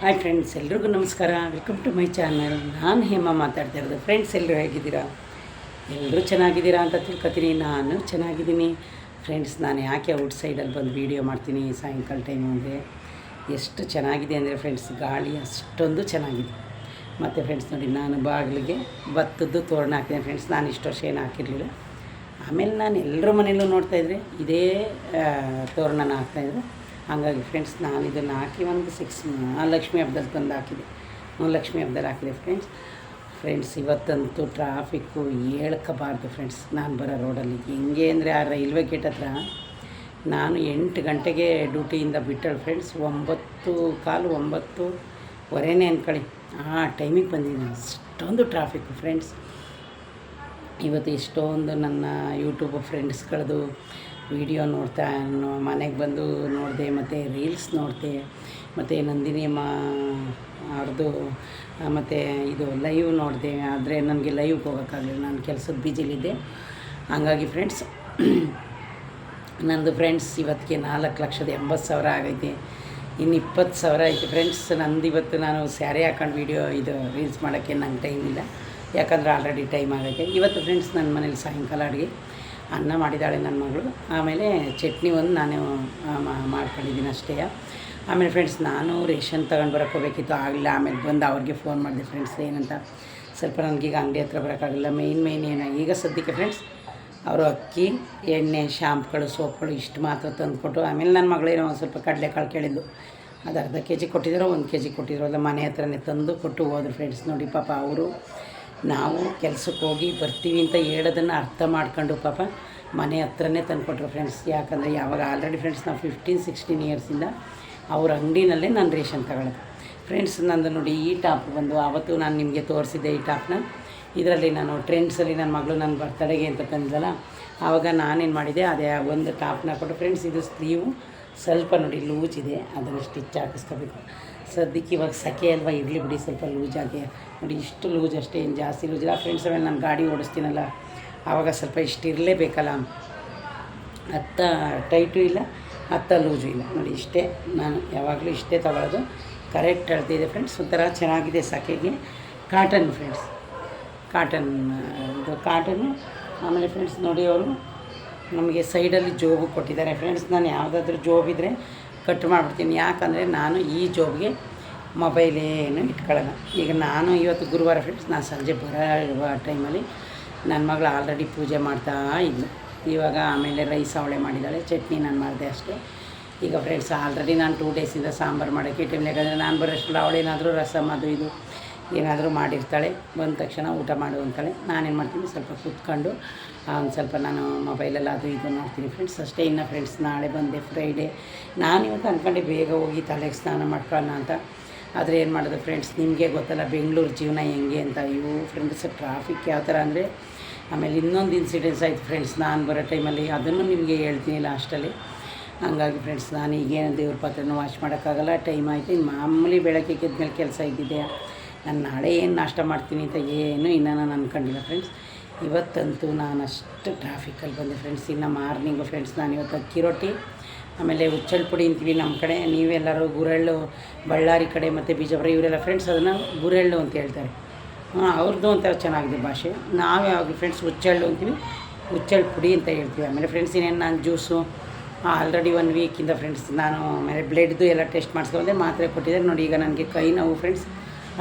Hi friends ಎಲ್ರಿಗೂ ನಮಸ್ಕಾರ. Welcome to my channel ನಾನು ಹೇಮ ಮಾತಾಡ್ತಾ ಇರೋದು. ಫ್ರೆಂಡ್ಸ್ ಎಲ್ಲರೂ ಹೇಗಿದ್ದೀರಾ? ಎಲ್ಲರೂ ಚೆನ್ನಾಗಿದ್ದೀರಾ ಅಂತ ತಿಳ್ಕೊತೀನಿ. ನಾನು ಚೆನ್ನಾಗಿದ್ದೀನಿ. ಫ್ರೆಂಡ್ಸ್ ನಾನು ಯಾಕೆ ಔಟ್ ಸೈಡಲ್ಲಿ ಬಂದು ವೀಡಿಯೋ ಮಾಡ್ತೀನಿ ಸಾಯಂಕಾಲ ಟೈಮು ಅಂದರೆ? ಎಷ್ಟು ಚೆನ್ನಾಗಿದೆ ಅಂದರೆ ಫ್ರೆಂಡ್ಸ್ ಗಾಳಿ ಅಷ್ಟೊಂದು ಚೆನ್ನಾಗಿದೆ. ಮತ್ತು ಫ್ರೆಂಡ್ಸ್ ನೋಡಿ, ನಾನು ಬಾಗಿಲಿಗೆ ಬತ್ತದ್ದು ತೋರಣ ಹಾಕಿದೆ ಫ್ರೆಂಡ್ಸ್ ನಾನು ಇಷ್ಟು ವರ್ಷ ಏನು ಹಾಕಿರಲಿಲ್ಲ. ಆಮೇಲೆ ನಾನು ಎಲ್ಲರ ಮನೆಯಲ್ಲೂ ನೋಡ್ತಾಯಿದ್ರೆ ಇದೇ ತೋರಣನ ಹಾಕ್ತಾಯಿದ್ರು ಹಾಗಾಗಿ ಫ್ರೆಂಡ್ಸ್ ನಾನು ಇದನ್ನು ಹಾಕಿ ಒಂದು ಸಿಕ್ಸ್ ಲಕ್ಷ್ಮೀ ಹಬ್ಬದಲ್ಲಿ ತಂದು ಹಾಕಿದೆ. ಲಕ್ಷ್ಮೀ ಹಬ್ಬದಲ್ಲಿ ಹಾಕಿದೆ ಫ್ರೆಂಡ್ಸ್ ಫ್ರೆಂಡ್ಸ್ ಇವತ್ತಂತೂ ಟ್ರಾಫಿಕ್ಕು ಹೇಳ್ಕಬಾರ್ದು ಫ್ರೆಂಡ್ಸ್ ನಾನು ಬರೋ ರೋಡಲ್ಲಿ ಹೆಂಗೆ ಅಂದರೆ ಆ ರೈಲ್ವೆ ಗೇಟ್ ಹತ್ರ ನಾನು ಎಂಟು ಗಂಟೆಗೆ ಡ್ಯೂಟಿಯಿಂದ ಬಿಟ್ಟಳು ಫ್ರೆಂಡ್ಸ್ ಒಂಬತ್ತು, ಕಾಲು ಒಂಬತ್ತುವರೆನೇ ಅಂದ್ಕೊಳ್ಳಿ ಆ ಟೈಮಿಗೆ ಬಂದಿದ್ದೀನಿ ಅಷ್ಟೊಂದು ಟ್ರಾಫಿಕ್ಕು ಫ್ರೆಂಡ್ಸ್ ಇವತ್ತು ಎಷ್ಟೊಂದು ನನ್ನ ಯೂಟ್ಯೂಬ್ ಫ್ರೆಂಡ್ಸ್ಗಳದ್ದು ವಿಡಿಯೋ ನೋಡ್ತಾ ಮನೆಗೆ ಬಂದು ನೋಡಿದೆ, ಮತ್ತು ರೀಲ್ಸ್ ನೋಡಿದೆ, ಮತ್ತು ನಂದಿನಿ ಅಮ್ಮ ಅವ್ರದ್ದು ಮತ್ತು ಇದು ಲೈವ್ ನೋಡಿದೆ, ಆದರೆ ನನಗೆ ಲೈವ್ಗೆ ಹೋಗೋಕ್ಕಾಗಲಿಲ್ಲ, ನಾನು ಕೆಲಸದ ಬಿಜಿಲಿದ್ದೆ ಹಂಗಾಗಿ ಫ್ರೆಂಡ್ಸ್ ನಂದು ಫ್ರೆಂಡ್ಸ್ ಇವತ್ತಿಗೆ ನಾಲ್ಕು ಲಕ್ಷದ ಎಂಬತ್ತು ಸಾವಿರ ಆಗೈತೆ. ಇನ್ನು ಇಪ್ಪತ್ತು ಸಾವಿರ ಐತೆ ಫ್ರೆಂಡ್ಸ್ ನಂದು ಇವತ್ತು ನಾನು ಸ್ಯಾರಿ ಹಾಕೊಂಡು ವೀಡಿಯೋ ಇದು ರೀಲ್ಸ್ ಮಾಡೋಕ್ಕೆ ನಂಗೆ ಟೈಮ್ ಇಲ್ಲ. ಯಾಕಂದರೆ ಆಲ್ರೆಡಿ ಟೈಮ್ ಆಗೈತೆ. ಇವತ್ತು ಫ್ರೆಂಡ್ಸ್ ನನ್ನ ಮನೇಲಿ ಸಾಯಂಕಾಲ ಅಡುಗೆ. ಅನ್ನ ಮಾಡಿದ್ದಾಳೆ ನನ್ನ ಮಗಳು. ಆಮೇಲೆ ಚಟ್ನಿ ಒಂದು ನಾನು ಮಾಡ್ಕೊಂಡಿದ್ದೀನಿ ಅಷ್ಟೇ. ಆಮೇಲೆ ಫ್ರೆಂಡ್ಸ್ ನಾನು ರೇಷನ್ ತಗೊಂಡು ಬರೋಕ್ಕೆ ಹೋಗ್ಬೇಕಿತ್ತು. ಆಗಲಿಲ್ಲ, ಆಮೇಲೆ ಬಂದು ಅವ್ರಿಗೆ ಫೋನ್ ಮಾಡಿದೆ ಫ್ರೆಂಡ್ಸ್ ಏನಂತ? ಸ್ವಲ್ಪ ನನಗೀಗ ಅಂಗಡಿ ಹತ್ರ ಬರೋಕ್ಕಾಗಲ್ಲ. ಮೇಯ್ನ್ ಮೇಯ್ನ್ ಏನು? ಈಗ ಸದ್ಯಕ್ಕೆ ಫ್ರೆಂಡ್ಸ್ ಅವರು ಅಕ್ಕಿ, ಎಣ್ಣೆ ಶಾಂಪ್ಗಳು ಸೋಪ್ಗಳು ಇಷ್ಟು ಮಾತ್ರ ತಂದುಕೊಟ್ಟು, ಆಮೇಲೆ ನನ್ನ ಮಗಳೇನೋ ಒಂದು ಸ್ವಲ್ಪ ಕಡಲೆಕಾಳು ಕೇಳಿದ್ದು ಅದು ಅರ್ಧ ಕೆ ಜಿ ಕೊಟ್ಟಿದ್ರು, ಒಂದು ಕೆ ಜಿ ಕೊಟ್ಟಿದ್ರು. ಅಲ್ಲ ಮನೆ ಹತ್ರನೇ ತಂದು ಕೊಟ್ಟು ಹೋದ್ರು ಫ್ರೆಂಡ್ಸ್ ನೋಡಿ ಪಾಪ, ಅವರು ನಾವು ಕೆಲಸಕ್ಕೆ ಹೋಗಿ ಬರ್ತೀವಿ ಅಂತ ಹೇಳೋದನ್ನು ಅರ್ಥ ಮಾಡ್ಕೊಂಡು ಪಾಪ ಮನೆ ಹತ್ರನೇ ತಂದುಕೊಟ್ರು ಫ್ರೆಂಡ್ಸ್ ಯಾಕಂದರೆ ಯಾವಾಗ ಆಲ್ರೆಡಿ ಫ್ರೆಂಡ್ಸ್ ನಾವು ಫಿಫ್ಟೀನ್ ಸಿಕ್ಸ್ಟೀನ್ ಇಯರ್ಸಿಂದ ಅವ್ರ ಅಂಗಡಿನಲ್ಲೇ ನಾನು ರೇಷನ್ ತಗೊಳ್ಳೋದು. ಫ್ರೆಂಡ್ಸ್ ನಂದು ನೋಡಿ ಈ ಟಾಪ್ ಬಂದು ಆವತ್ತು ನಾನು ನಿಮಗೆ ತೋರಿಸಿದ್ದೆ ಈ ಟಾಪ್ನ ಇದರಲ್ಲಿ ನಾನು ಟ್ರೆಂಡ್ಸಲ್ಲಿ ನನ್ನ ಮಗಳು ನನ್ನ ಬರ್ತಡೆಗೆ ಅಂತ ತಂದಲ್ಲ ಆವಾಗ ನಾನೇನು ಮಾಡಿದೆ, ಅದೇ ಒಂದು ಟಾಪ್ನ ಕೊಟ್ಟು ಫ್ರೆಂಡ್ಸ್ ಇದು ಸ್ಲೀವು ಸ್ವಲ್ಪ ನೋಡಿ ಲೂಜ್ ಇದೆ ಅದನ್ನು ಸ್ಟಿಚ್ ಹಾಕಿಸ್ಕೋಬೇಕು. ಸದ್ಯಕ್ಕೆ ಇವಾಗ ಸಖೆ ಅಲ್ವಾ ಇರಲಿ ಬಿಡಿ, ಸ್ವಲ್ಪ ಲೂಜಾಗೆ ನೋಡಿ, ಇಷ್ಟು ಲೂಜ್ ಅಷ್ಟೇ ಏನು ಜಾಸ್ತಿ ಲೂಜ್ ಇಲ್ಲ. ಫ್ರೆಂಡ್ಸ್ ಆಮೇಲೆ ನಾನು ಗಾಡಿ ಓಡಿಸ್ತೀನಲ್ಲ, ಆವಾಗ ಸ್ವಲ್ಪ ಇಷ್ಟು ಇರಲೇಬೇಕಲ್ಲ. ಅತ್ತ ಟೈಟು ಇಲ್ಲ, ಅತ್ತ ಲೂಜು ಇಲ್ಲ. ನೋಡಿ, ಇಷ್ಟೇ, ನಾನು ಯಾವಾಗಲೂ ಇಷ್ಟೇ ತಗೊಳ್ಳೋದು. ಕರೆಕ್ಟ್ ಅಳ್ತಿದೆ ಫ್ರೆಂಡ್ಸ್ ಒಂಥರ ಚೆನ್ನಾಗಿದೆ ಸಖೆಗೆ. ಕಾಟನ್ ಫ್ರೆಂಡ್ಸ್ ಕಾಟನ್ ಇದು ಕಾಟನ್ನು ಆಮೇಲೆ ಫ್ರೆಂಡ್ಸ್ ನೋಡಿ ಅವರು ನಮಗೆ ಸೈಡಲ್ಲಿ ಜೋಬು ಕೊಟ್ಟಿದ್ದಾರೆ. ಫ್ರೆಂಡ್ಸ್ ನಾನು ಯಾವುದಾದ್ರೂ ಜೋಬ್ ಇದ್ದರೆ ಕಟ್ ಮಾಡಿಬಿಡ್ತೀನಿ. ಯಾಕಂದರೆ ನಾನು ಈ ಜಾಬ್ಗೆ ಮೊಬೈಲೇನು ಇಟ್ಕೊಳ್ಳೋಣ ಈಗ ನಾನು ಇವತ್ತು ಗುರುವಾರ ಫ್ರೆಂಡ್ಸ್ ನಾನು ಸಂಜೆ ಬರೋ ಟೈಮಲ್ಲಿ ನನ್ನ ಮಗಳು ಆಲ್ರೆಡಿ ಪೂಜೆ ಮಾಡ್ತಾ ಇದ್ಲು. ಇವಾಗ ಆಮೇಲೆ ರೈಸ್ ಅವಳೆ ಮಾಡಿದ್ದಾಳೆ ಚಟ್ನಿ ನಾನು ಮಾಡಿದೆ ಅಷ್ಟೇ. ಈಗ ಫ್ರೆಂಡ್ಸ್ ಆಲ್ರೆಡಿ ನಾನು ಟೂ ಡೇಸಿಂದ ಸಾಂಬಾರು ಮಾಡೋಕ್ಕೆ ಟೈಮ್ ಯಾಕಂದರೆ ನಾನು ಬರೋಷ್ಟು ಅವಳೇನಾದರೂ ರಸಮ್ ಅದು ಇದು ಏನಾದರೂ ಮಾಡಿರ್ತಾಳೆ, ಬಂದ ತಕ್ಷಣ ಊಟ ಮಾಡು ಅಂತಾಳೆ. ನಾನೇನು ಮಾಡ್ತೀನಿ, ಸ್ವಲ್ಪ ಕೂತ್ಕೊಂಡು ಒಂದು ಸ್ವಲ್ಪ ನಾನು ಮೊಬೈಲಲ್ಲಿ ಅದು ಇದು ನೋಡ್ತೀನಿ ಫ್ರೆಂಡ್ಸ್ ಅಷ್ಟೇ ಇನ್ನು ಫ್ರೆಂಡ್ಸ್ ನಾಳೆ ಬಂದೆ ಫ್ರೈಡೇ ನಾನು ಇವತ್ತು ಅಂದ್ಕೊಂಡೆ ಬೇಗ ಹೋಗಿ ತಲೆಗೆ ಸ್ನಾನ ಮಾಡ್ಕೊಳ್ಳೋಣ ಅಂತ. ಆದರೆ ಏನು ಮಾಡೋದು ಫ್ರೆಂಡ್ಸ್ ನಿಮಗೆ ಗೊತ್ತಲ್ಲ ಬೆಂಗಳೂರು ಜೀವನ ಹೆಂಗೆ ಅಂತ. ಇವು ಫ್ರೆಂಡ್ಸ್ ಟ್ರಾಫಿಕ್ ಯಾವ ಥರ ಅಂದರೆ, ಆಮೇಲೆ ಇನ್ನೊಂದು ಇನ್ಸಿಡೆನ್ಸ್ ಆಯಿತು ಫ್ರೆಂಡ್ಸ್ ನಾನು ಬರೋ ಟೈಮಲ್ಲಿ ಅದನ್ನು ನಿಮಗೆ ಹೇಳ್ತೀನಿ ಲಾಸ್ಟಲ್ಲಿ ಹಂಗಾಗಿ ಫ್ರೆಂಡ್ಸ್ ನಾನು ಈಗೇನು ದೇವ್ರ ಪಾತ್ರೆನೂ ವಾಶ್ ಮಾಡೋಕ್ಕಾಗಲ್ಲ ಟೈಮ್ ಆಯಿತು. ಮಾಮೂಲಿ ಬೆಳಗ್ಗೆ ಮೇಲೆ ಕೆಲಸ ಇದ್ದಿದೆ ನಾನು ನಾಳೆ ಏನು ನಾಷ್ಟ ಮಾಡ್ತೀನಿ ಅಂತ ಏನು ಇನ್ನೂ ನಾನು ಅಂದ್ಕೊಂಡಿಲ್ಲ ಫ್ರೆಂಡ್ಸ್ ಇವತ್ತಂತೂ ನಾನು ಅಷ್ಟು ಟ್ರಾಫಿಕಲ್ಲಿ ಬಂದೆ ಫ್ರೆಂಡ್ಸ್ ಇನ್ನು ಮಾರ್ನಿಂಗು ಫ್ರೆಂಡ್ಸ್ ನಾನು ಇವತ್ತು ಅಕ್ಕಿ ರೊಟ್ಟಿ, ಆಮೇಲೆ ಉಚ್ಚಲ್ ಪುಡಿ ಅಂತೀವಿ ನಮ್ಮ ಕಡೆ. ನೀವೆಲ್ಲರೂ ಗುರೆಳ್ಳು, ಬಳ್ಳಾರಿ ಕಡೆ ಮತ್ತು ಬಿಜಾಪುರ, ಇವರೆಲ್ಲ ಫ್ರೆಂಡ್ಸ್ ಅದನ್ನು ಗುರೆಳ್ಳು ಅಂತ ಹೇಳ್ತಾರೆ. ಅವ್ರದ್ದು ಒಂಥರ ಚೆನ್ನಾಗಿದೆ ಭಾಷೆ. ನಾವು ಯಾವಾಗ ಫ್ರೆಂಡ್ಸ್ ಹುಚ್ಚಳ್ಳು ಅಂತೀವಿ. ಹುಚ್ಚಳ ಪುಡಿ ಅಂತ ಹೇಳ್ತೀವಿ. ಆಮೇಲೆ ಫ್ರೆಂಡ್ಸ್ ಇನ್ನೇನು ನಾನು ಜ್ಯೂಸು ಆಲ್ರೆಡಿ ಒನ್ ವೀಕಿಂದ ಫ್ರೆಂಡ್ಸ್ ನಾನು ಆಮೇಲೆ ಬ್ಲಡ್ದು ಎಲ್ಲ ಟೆಸ್ಟ್ ಮಾಡಿಸ್ಕೊಂಡೆ. ಮಾತ್ರೆ ಕೊಟ್ಟಿದ್ದಾರೆ. ನೋಡಿ ಈಗ ನನಗೆ ಕೈ ನೋವು ಫ್ರೆಂಡ್ಸ್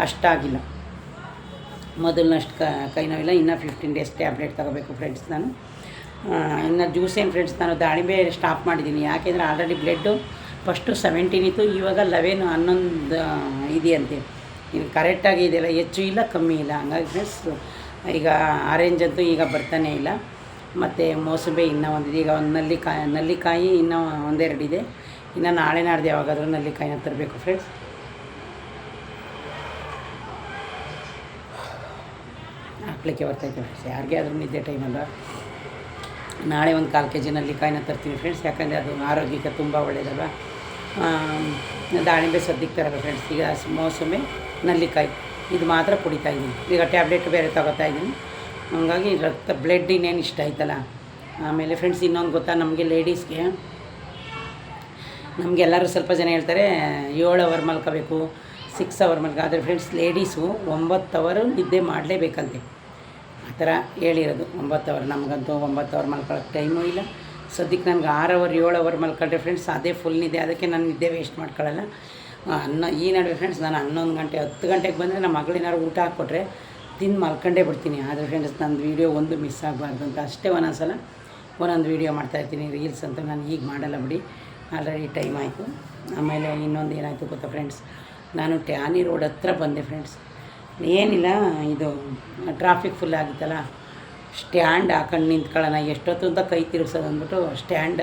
ಅಷ್ಟಾಗಿಲ್ಲ. ಮೊದಲನಷ್ಟು ಕ ನೋವಿಲ್ಲ, ಇನ್ನೂ ಫಿಫ್ಟೀನ್ ಡೇಸ್ ಟ್ಯಾಬ್ಲೆಟ್ ತಗೋಬೇಕು ಫ್ರೆಂಡ್ಸ್ ನಾನು. ಇನ್ನು ಜ್ಯೂಸ್ ಏನು ಫ್ರೆಂಡ್ಸ್ ನಾನು ದಾಳಿಂಬೆ ಸ್ಟಾಪ್ ಮಾಡಿದ್ದೀನಿ. ಯಾಕೆಂದರೆ ಆಲ್ರೆಡಿ ಬ್ಲಡ್ಡು ಫಸ್ಟು ಸೆವೆಂಟೀನ್ ಇತ್ತು, ಇವಾಗ ಲೆವೆನ್ ಹನ್ನೊಂದು ಇದೆಯಂತೆ ಇನ್ನು ಕರೆಕ್ಟಾಗಿ ಇದೆಯಲ್ಲ ಹೆಚ್ಚು ಇಲ್ಲ, ಕಮ್ಮಿ ಇಲ್ಲ. ಹಂಗಾಗಿ ಫ್ರೆಂಡ್ಸ್ ಈಗ ಆರೆಂಜ್ ಅಂತೂ ಈಗ ಬರ್ತಾನೆ ಇಲ್ಲ. ಮತ್ತು ಮೋಸಂಬಿ ಇನ್ನೂ ಒಂದಿದೆ. ಈಗ ಒಂದು ನಲ್ಲಿಕಾಯಿ ನಲ್ಲಿಕಾಯಿ ಇನ್ನೂ ಒಂದೆರಡಿದೆ. ಇನ್ನು ನಾಳೆ ನಾಡ್ದು ಯಾವಾಗಾದರೂ ನಲ್ಲಿಕಾಯಿನ ತರಬೇಕು ಫ್ರೆಂಡ್ಸ್ ಹಾಕ್ಲಿಕ್ಕೆ ಬರ್ತೈತೆ ಫ್ರೆಂಡ್ಸ್ ಯಾರಿಗೆ ಆದರೂ ನಿದ್ದೆ ಟೈಮಲ್ಲ ನಾಳೆ ಒಂದು ಕಾಲು ಕೆ ಜಿನಲ್ಲಿ ನಲ್ಲಿಕಾಯಿನ ತರ್ತೀನಿ ಫ್ರೆಂಡ್ಸ್ ಯಾಕಂದರೆ ಅದು ಆರೋಗ್ಯಕ್ಕೆ ತುಂಬ ಒಳ್ಳೆಯದಲ್ಲ ದಾಳಿಂಬೆ ಸದ್ಯಕ್ಕೆ ತರಲ್ಲ ಫ್ರೆಂಡ್ಸ್ ಈಗ ಮೋಸಂಬಿ ನಲ್ಲಿಕಾಯಿ. ಇದು ಮಾತ್ರ ಕುಡಿತಾ ಇದ್ದೀನಿ. ಈಗ ಟ್ಯಾಬ್ಲೆಟ್ ಬೇರೆ ತಗೋತಾ ಇದ್ದೀನಿ. ಹಂಗಾಗಿ ರಕ್ತ ಬ್ಲಡ್ ಇನ್ನೇನು ಇಷ್ಟ ಆಯ್ತಲ್ಲ. ಆಮೇಲೆ ಫ್ರೆಂಡ್ಸ್ ಇನ್ನೊಂದು ಗೊತ್ತಾ? ನಮಗೆ ಲೇಡೀಸ್ಗೆ ನಮಗೆಲ್ಲರೂ ಸ್ವಲ್ಪ ಜನ ಹೇಳ್ತಾರೆ, ಏಳು ಅವರ್ ಮಲ್ಕೋಬೇಕು ಸಿಕ್ಸ್ ಅವರ್ ಮಲ್ಕ. ಆದರೆ ಫ್ರೆಂಡ್ಸ್ ಲೇಡೀಸು ಒಂಬತ್ತು ಅವರು ನಿದ್ದೆ ಮಾಡಲೇಬೇಕಂತೆ. ಆ ಥರ ಹೇಳಿರೋದು. ಒಂಬತ್ತು ಅವರ್ ನಮಗಂತೂ ಒಂಬತ್ತು ಅವರ್ ಮಲ್ಕೊಳ್ಳೋಕೆ ಟೈಮು ಇಲ್ಲ. ಸದ್ಯಕ್ಕೆ ನನಗೆ ಆರು ಅವರ್ ಏಳು ಅವರ್ ಮಲ್ಕೊಂಡ್ರೆ ಫ್ರೆಂಡ್ಸ್ ಅದೇ ಫುಲ್ ನಿದ್ದೆ. ಅದಕ್ಕೆ ನಾನು ನಿದ್ದೆ ವೇಸ್ಟ್ ಮಾಡ್ಕೊಳ್ಳಲ್ಲ ಅನ್ನ, ಈ ನಡುವೆ ಫ್ರೆಂಡ್ಸ್ ನಾನು ಹನ್ನೊಂದು ಗಂಟೆ, ಹತ್ತು ಗಂಟೆಗೆ ಬಂದರೆ ನಮ್ಮ ಮಗಳೇನಾದ್ರು ಊಟ ಹಾಕ್ಕೊಟ್ರೆ ತಿಂದು ಮಲ್ಕೊಂಡೇ ಬಿಡ್ತೀನಿ. ಆದರೆ ಫ್ರೆಂಡ್ಸ್ ನಂದು ವೀಡಿಯೋ ಒಂದು ಮಿಸ್ ಆಗಬಾರ್ದು ಅಂತ. ಅಷ್ಟೇ ಒಂದೊಂದು ಸಲ ಒಂದೊಂದು ವೀಡಿಯೋ ಮಾಡ್ತಾಯಿರ್ತೀನಿ ರೀಲ್ಸ್ ಅಂತ ನಾನು ಈಗ ಮಾಡಲ್ಲ ಬಿಡಿ. ಆಲ್ರೆಡಿ ಟೈಮ್ ಆಯಿತು. ಆಮೇಲೆ ಇನ್ನೊಂದು ಏನಾಯಿತು ಗೊತ್ತಾ ಫ್ರೆಂಡ್ಸ್ ನಾನು ಟ್ಯಾನಿ ರೋಡ್ ಹತ್ರ ಬಂದೆ ಫ್ರೆಂಡ್ಸ್ ಏನಿಲ್ಲ, ಇದು ಟ್ರಾಫಿಕ್ ಫುಲ್ ಆಗಿತ್ತಲ್ಲ. ಸ್ಟ್ಯಾಂಡ್ ಹಾಕೊಂಡು ನಿಂತ್ಕೊಳ್ಳೋಣ, ಎಷ್ಟೊತ್ತು ಅಂತ ಕೈ ತಿರುಗ್ಸೋದು ಅಂದ್ಬಿಟ್ಟು ಸ್ಟ್ಯಾಂಡ್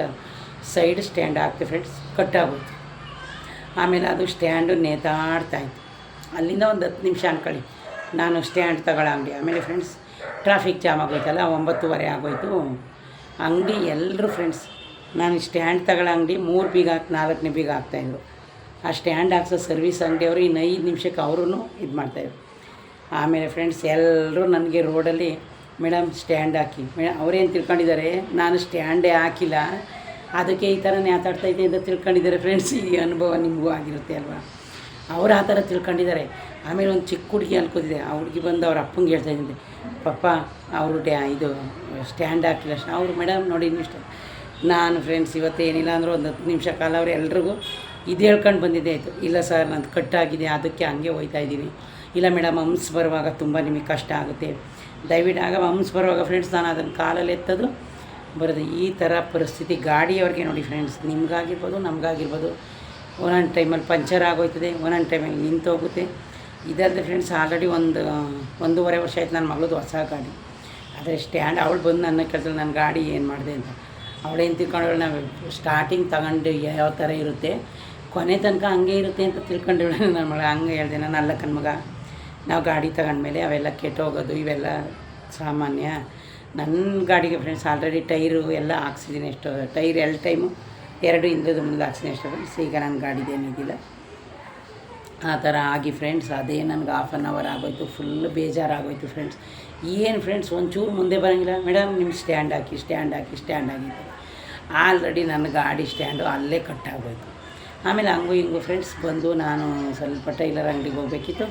ಸೈಡ್ ಸ್ಟ್ಯಾಂಡ್ ಹಾಕ್ತೀವಿ ಫ್ರೆಂಡ್ಸ್ ಕಟ್ಟಾಗೋಯ್ತು ಆಮೇಲೆ ಅದು ಸ್ಟ್ಯಾಂಡು ನೇತಾಡ್ತಾಯಿತ್ತು ಅಲ್ಲಿಂದ ಒಂದು ಹತ್ತು ನಿಮಿಷ ಅನ್ಕೊಳ್ಳಿ. ನಾನು ಸ್ಟ್ಯಾಂಡ್ ತಗೊಳ್ಳೋ ಅಂಗಡಿ ಆಮೇಲೆ ಫ್ರೆಂಡ್ಸ್ ಟ್ರಾಫಿಕ್ ಜಾಮ್ ಆಗೋಯ್ತಲ್ಲ, ಒಂಬತ್ತುವರೆ ಆಗೋಯ್ತು. ಅಂಗಡಿ ಎಲ್ಲರೂ ಫ್ರೆಂಡ್ಸ್ ನಾನು ಸ್ಟ್ಯಾಂಡ್ ತಗೊಳ್ಳೋ ಅಂಗಡಿ ಮೂರು ಬೀಗ ಹಾಕಿ, ನಾಲ್ಕನೇ ಬೀಗ ಹಾಕ್ತಾಯಿದ್ರು ಆ ಸ್ಟ್ಯಾಂಡ್ ಹಾಕ್ಸೋ ಸರ್ವಿಸ್ ಅಂಗಡಿಯವರು ಇನ್ನು ಐದು ನಿಮಿಷಕ್ಕೆ ಅವರು ಇದು ಮಾಡ್ತಾಯಿದ್ರು ಆಮೇಲೆ ಫ್ರೆಂಡ್ಸ್ ಎಲ್ಲರೂ ನನಗೆ ರೋಡಲ್ಲಿ ಮೇಡಮ್ ಸ್ಟ್ಯಾಂಡ್ ಹಾಕಿ. ಮೇಡಮ್ ಅವರೇನು ತಿಳ್ಕೊಂಡಿದ್ದಾರೆ ನಾನು ಸ್ಟ್ಯಾಂಡೇ ಹಾಕಿಲ್ಲ. ಅದಕ್ಕೆ ಈ ಥರ ನ್ಯಾತಾಡ್ತೈತೆ ಅಂತ ತಿಳ್ಕೊಂಡಿದ್ದಾರೆ ಫ್ರೆಂಡ್ಸ್ ಈ ಅನುಭವ ನಿಮಗೂ ಆಗಿರುತ್ತೆ ಅಲ್ವಾ? ಅವ್ರು ಆ ಥರ ತಿಳ್ಕೊಂಡಿದ್ದಾರೆ ಆಮೇಲೆ ಒಂದು ಚಿಕ್ಕ ಹುಡುಗಿ ಅನ್ಕೋತಿದೆ. ಆ ಹುಡುಗಿ ಬಂದು ಅವ್ರ ಅಪ್ಪಂಗೆ ಹೇಳ್ತಾ ಇದ್ದೆ ಪಪ್ಪ, ಅವರು ಡ್ಯಾ, ಇದು ಸ್ಟ್ಯಾಂಡ್ ಹಾಕಿಲ್ಲ. ಅವರು, ಮೇಡಮ್, ನೋಡಿ ಇಷ್ಟ. ನಾನು ಫ್ರೆಂಡ್ಸ್ ಇವತ್ತೇನಿಲ್ಲ ಅಂದರೂ ಒಂದು ಹತ್ತು ನಿಮಿಷ ಕಾಲ ಅವ್ರು ಎಲ್ರಿಗೂ ಇದು ಹೇಳ್ಕೊಂಡು ಬಂದಿದ್ದೆ ಆಯಿತು. ಇಲ್ಲ ಸರ್ ನಾನು ಕಟ್ಟಾಗಿದೆ, ಅದಕ್ಕೆ ಹಂಗೆ ಹೋಯ್ತಾ ಇದ್ದೀನಿ. ಇಲ್ಲ ಮೇಡಮ್ ಹಂಸ್ ಬರುವಾಗ ತುಂಬ ನಿಮಗೆ ಕಷ್ಟ ಆಗುತ್ತೆ. ದಯವಿಟ್ಟು ಆಗ ಹಂಸ್ ಬರುವಾಗ ಫ್ರೆಂಡ್ಸ್ ನಾನು ಅದನ್ನು ಕಾಲಲ್ಲಿ ಎತ್ತದು. ಬರೋದು ಈ ಥರ ಪರಿಸ್ಥಿತಿ ಗಾಡಿಯವ್ರಿಗೆ ನೋಡಿ ಫ್ರೆಂಡ್ಸ್ ನಿಮ್ಗಾಗಿರ್ಬೋದು, ನಮಗಾಗಿರ್ಬೋದು. ಒಂದೊಂದು ಟೈಮಲ್ಲಿ ಪಂಚರ್ ಆಗೋಯ್ತದೆ, ಒಂದೊಂದು ಟೈಮಲ್ಲಿ ನಿಂತೋಗುತ್ತೆ ಇದಲ್ಲದೆ ಫ್ರೆಂಡ್ಸ್ ಆಲ್ರೆಡಿ ಒಂದು, ಒಂದೂವರೆ ವರ್ಷ ಆಯ್ತು ನನ್ನ ಮಗಳದು ಹೊಸ ಗಾಡಿ. ಆದರೆ ಸ್ಟ್ಯಾಂಡ್ ಅವಳು ಬಂದು ನನ್ನ ಕೇಳ್ತಾಳೆ ನನ್ನ ಗಾಡಿ ಏನು ಮಾಡಿದೆ ಅಂತ. ಅವಳೇನು ತಿಳ್ಕೊಂಡವಳು ನಾವು ಸ್ಟಾರ್ಟಿಂಗ್ ತಗೊಂಡು ಯಾವ ಥರ ಇರುತ್ತೆ. ಕೊನೆ ತನಕ ಹಂಗೆ ಇರುತ್ತೆ ಅಂತ ತಿಳ್ಕೊಂಡವಳು ನನ್ನ ಮಗ. ಹಂಗೆ ಹೇಳಿದೆ ನಾನು ಅಲ್ಲ ಕಣ್ಮಗ ನಾವು ಗಾಡಿ ತಗೊಂಡ್ಮೇಲೆ ಅವೆಲ್ಲ ಕೆಟ್ಟೋಗೋದು ಇವೆಲ್ಲ ಸಾಮಾನ್ಯ. ನನ್ನ ಗಾಡಿಗೆ ಫ್ರೆಂಡ್ಸ್ ಆಲ್ರೆಡಿ ಟೈರು ಎಲ್ಲ ಹಾಕ್ಸಿದ್ದೀನಿ ಎಷ್ಟು ಟೈರ್ ಎರಡು ಟೈಮು ಎರಡು ಹಿಂದದ ಮುಂದೆ ಹಾಕ್ಸಿದ್ದೀನಿ ಎಷ್ಟೋ ಫ್ರೆಂಡ್ಸ್ ಈಗ ನನ್ನ ಗಾಡಿದೇನಿದ್ದಿಲ್ಲ ಆ ಥರ ಆಗಿ ಫ್ರೆಂಡ್ಸ್ ಅದೇ ನನಗೆ ಹಾಫ್ ಆನ್ ಅವರ್ ಆಗೋಯ್ತು ಫುಲ್ ಬೇಜಾರಾಗೋಯ್ತು ಫ್ರೆಂಡ್ಸ್ ಏನು ಫ್ರೆಂಡ್ಸ್ ಒಂಚೂರು ಮುಂದೆ ಬರೋಂಗಿಲ್ಲ. ಮೇಡಮ್ ನಿಮ್ಮ ಸ್ಟ್ಯಾಂಡ್ ಹಾಕಿ ಸ್ಟ್ಯಾಂಡ್ ಹಾಕಿ ಸ್ಟ್ಯಾಂಡ್ ಆಗಿತ್ತು ಆಲ್ರೆಡಿ ನನ್ನ ಗಾಡಿ ಸ್ಟ್ಯಾಂಡು ಅಲ್ಲೇ ಕಟ್ಟಾಗೋಯ್ತು ಆಮೇಲೆ ಹಂಗೂ ಹಿಂಗೂ ಫ್ರೆಂಡ್ಸ್ ಬಂದು ನಾನು ಸ್ವಲ್ಪ ಟೈಲರ್ ಅಂಗಡಿಗೆ ಹೋಗ್ಬೇಕಿತ್ತು.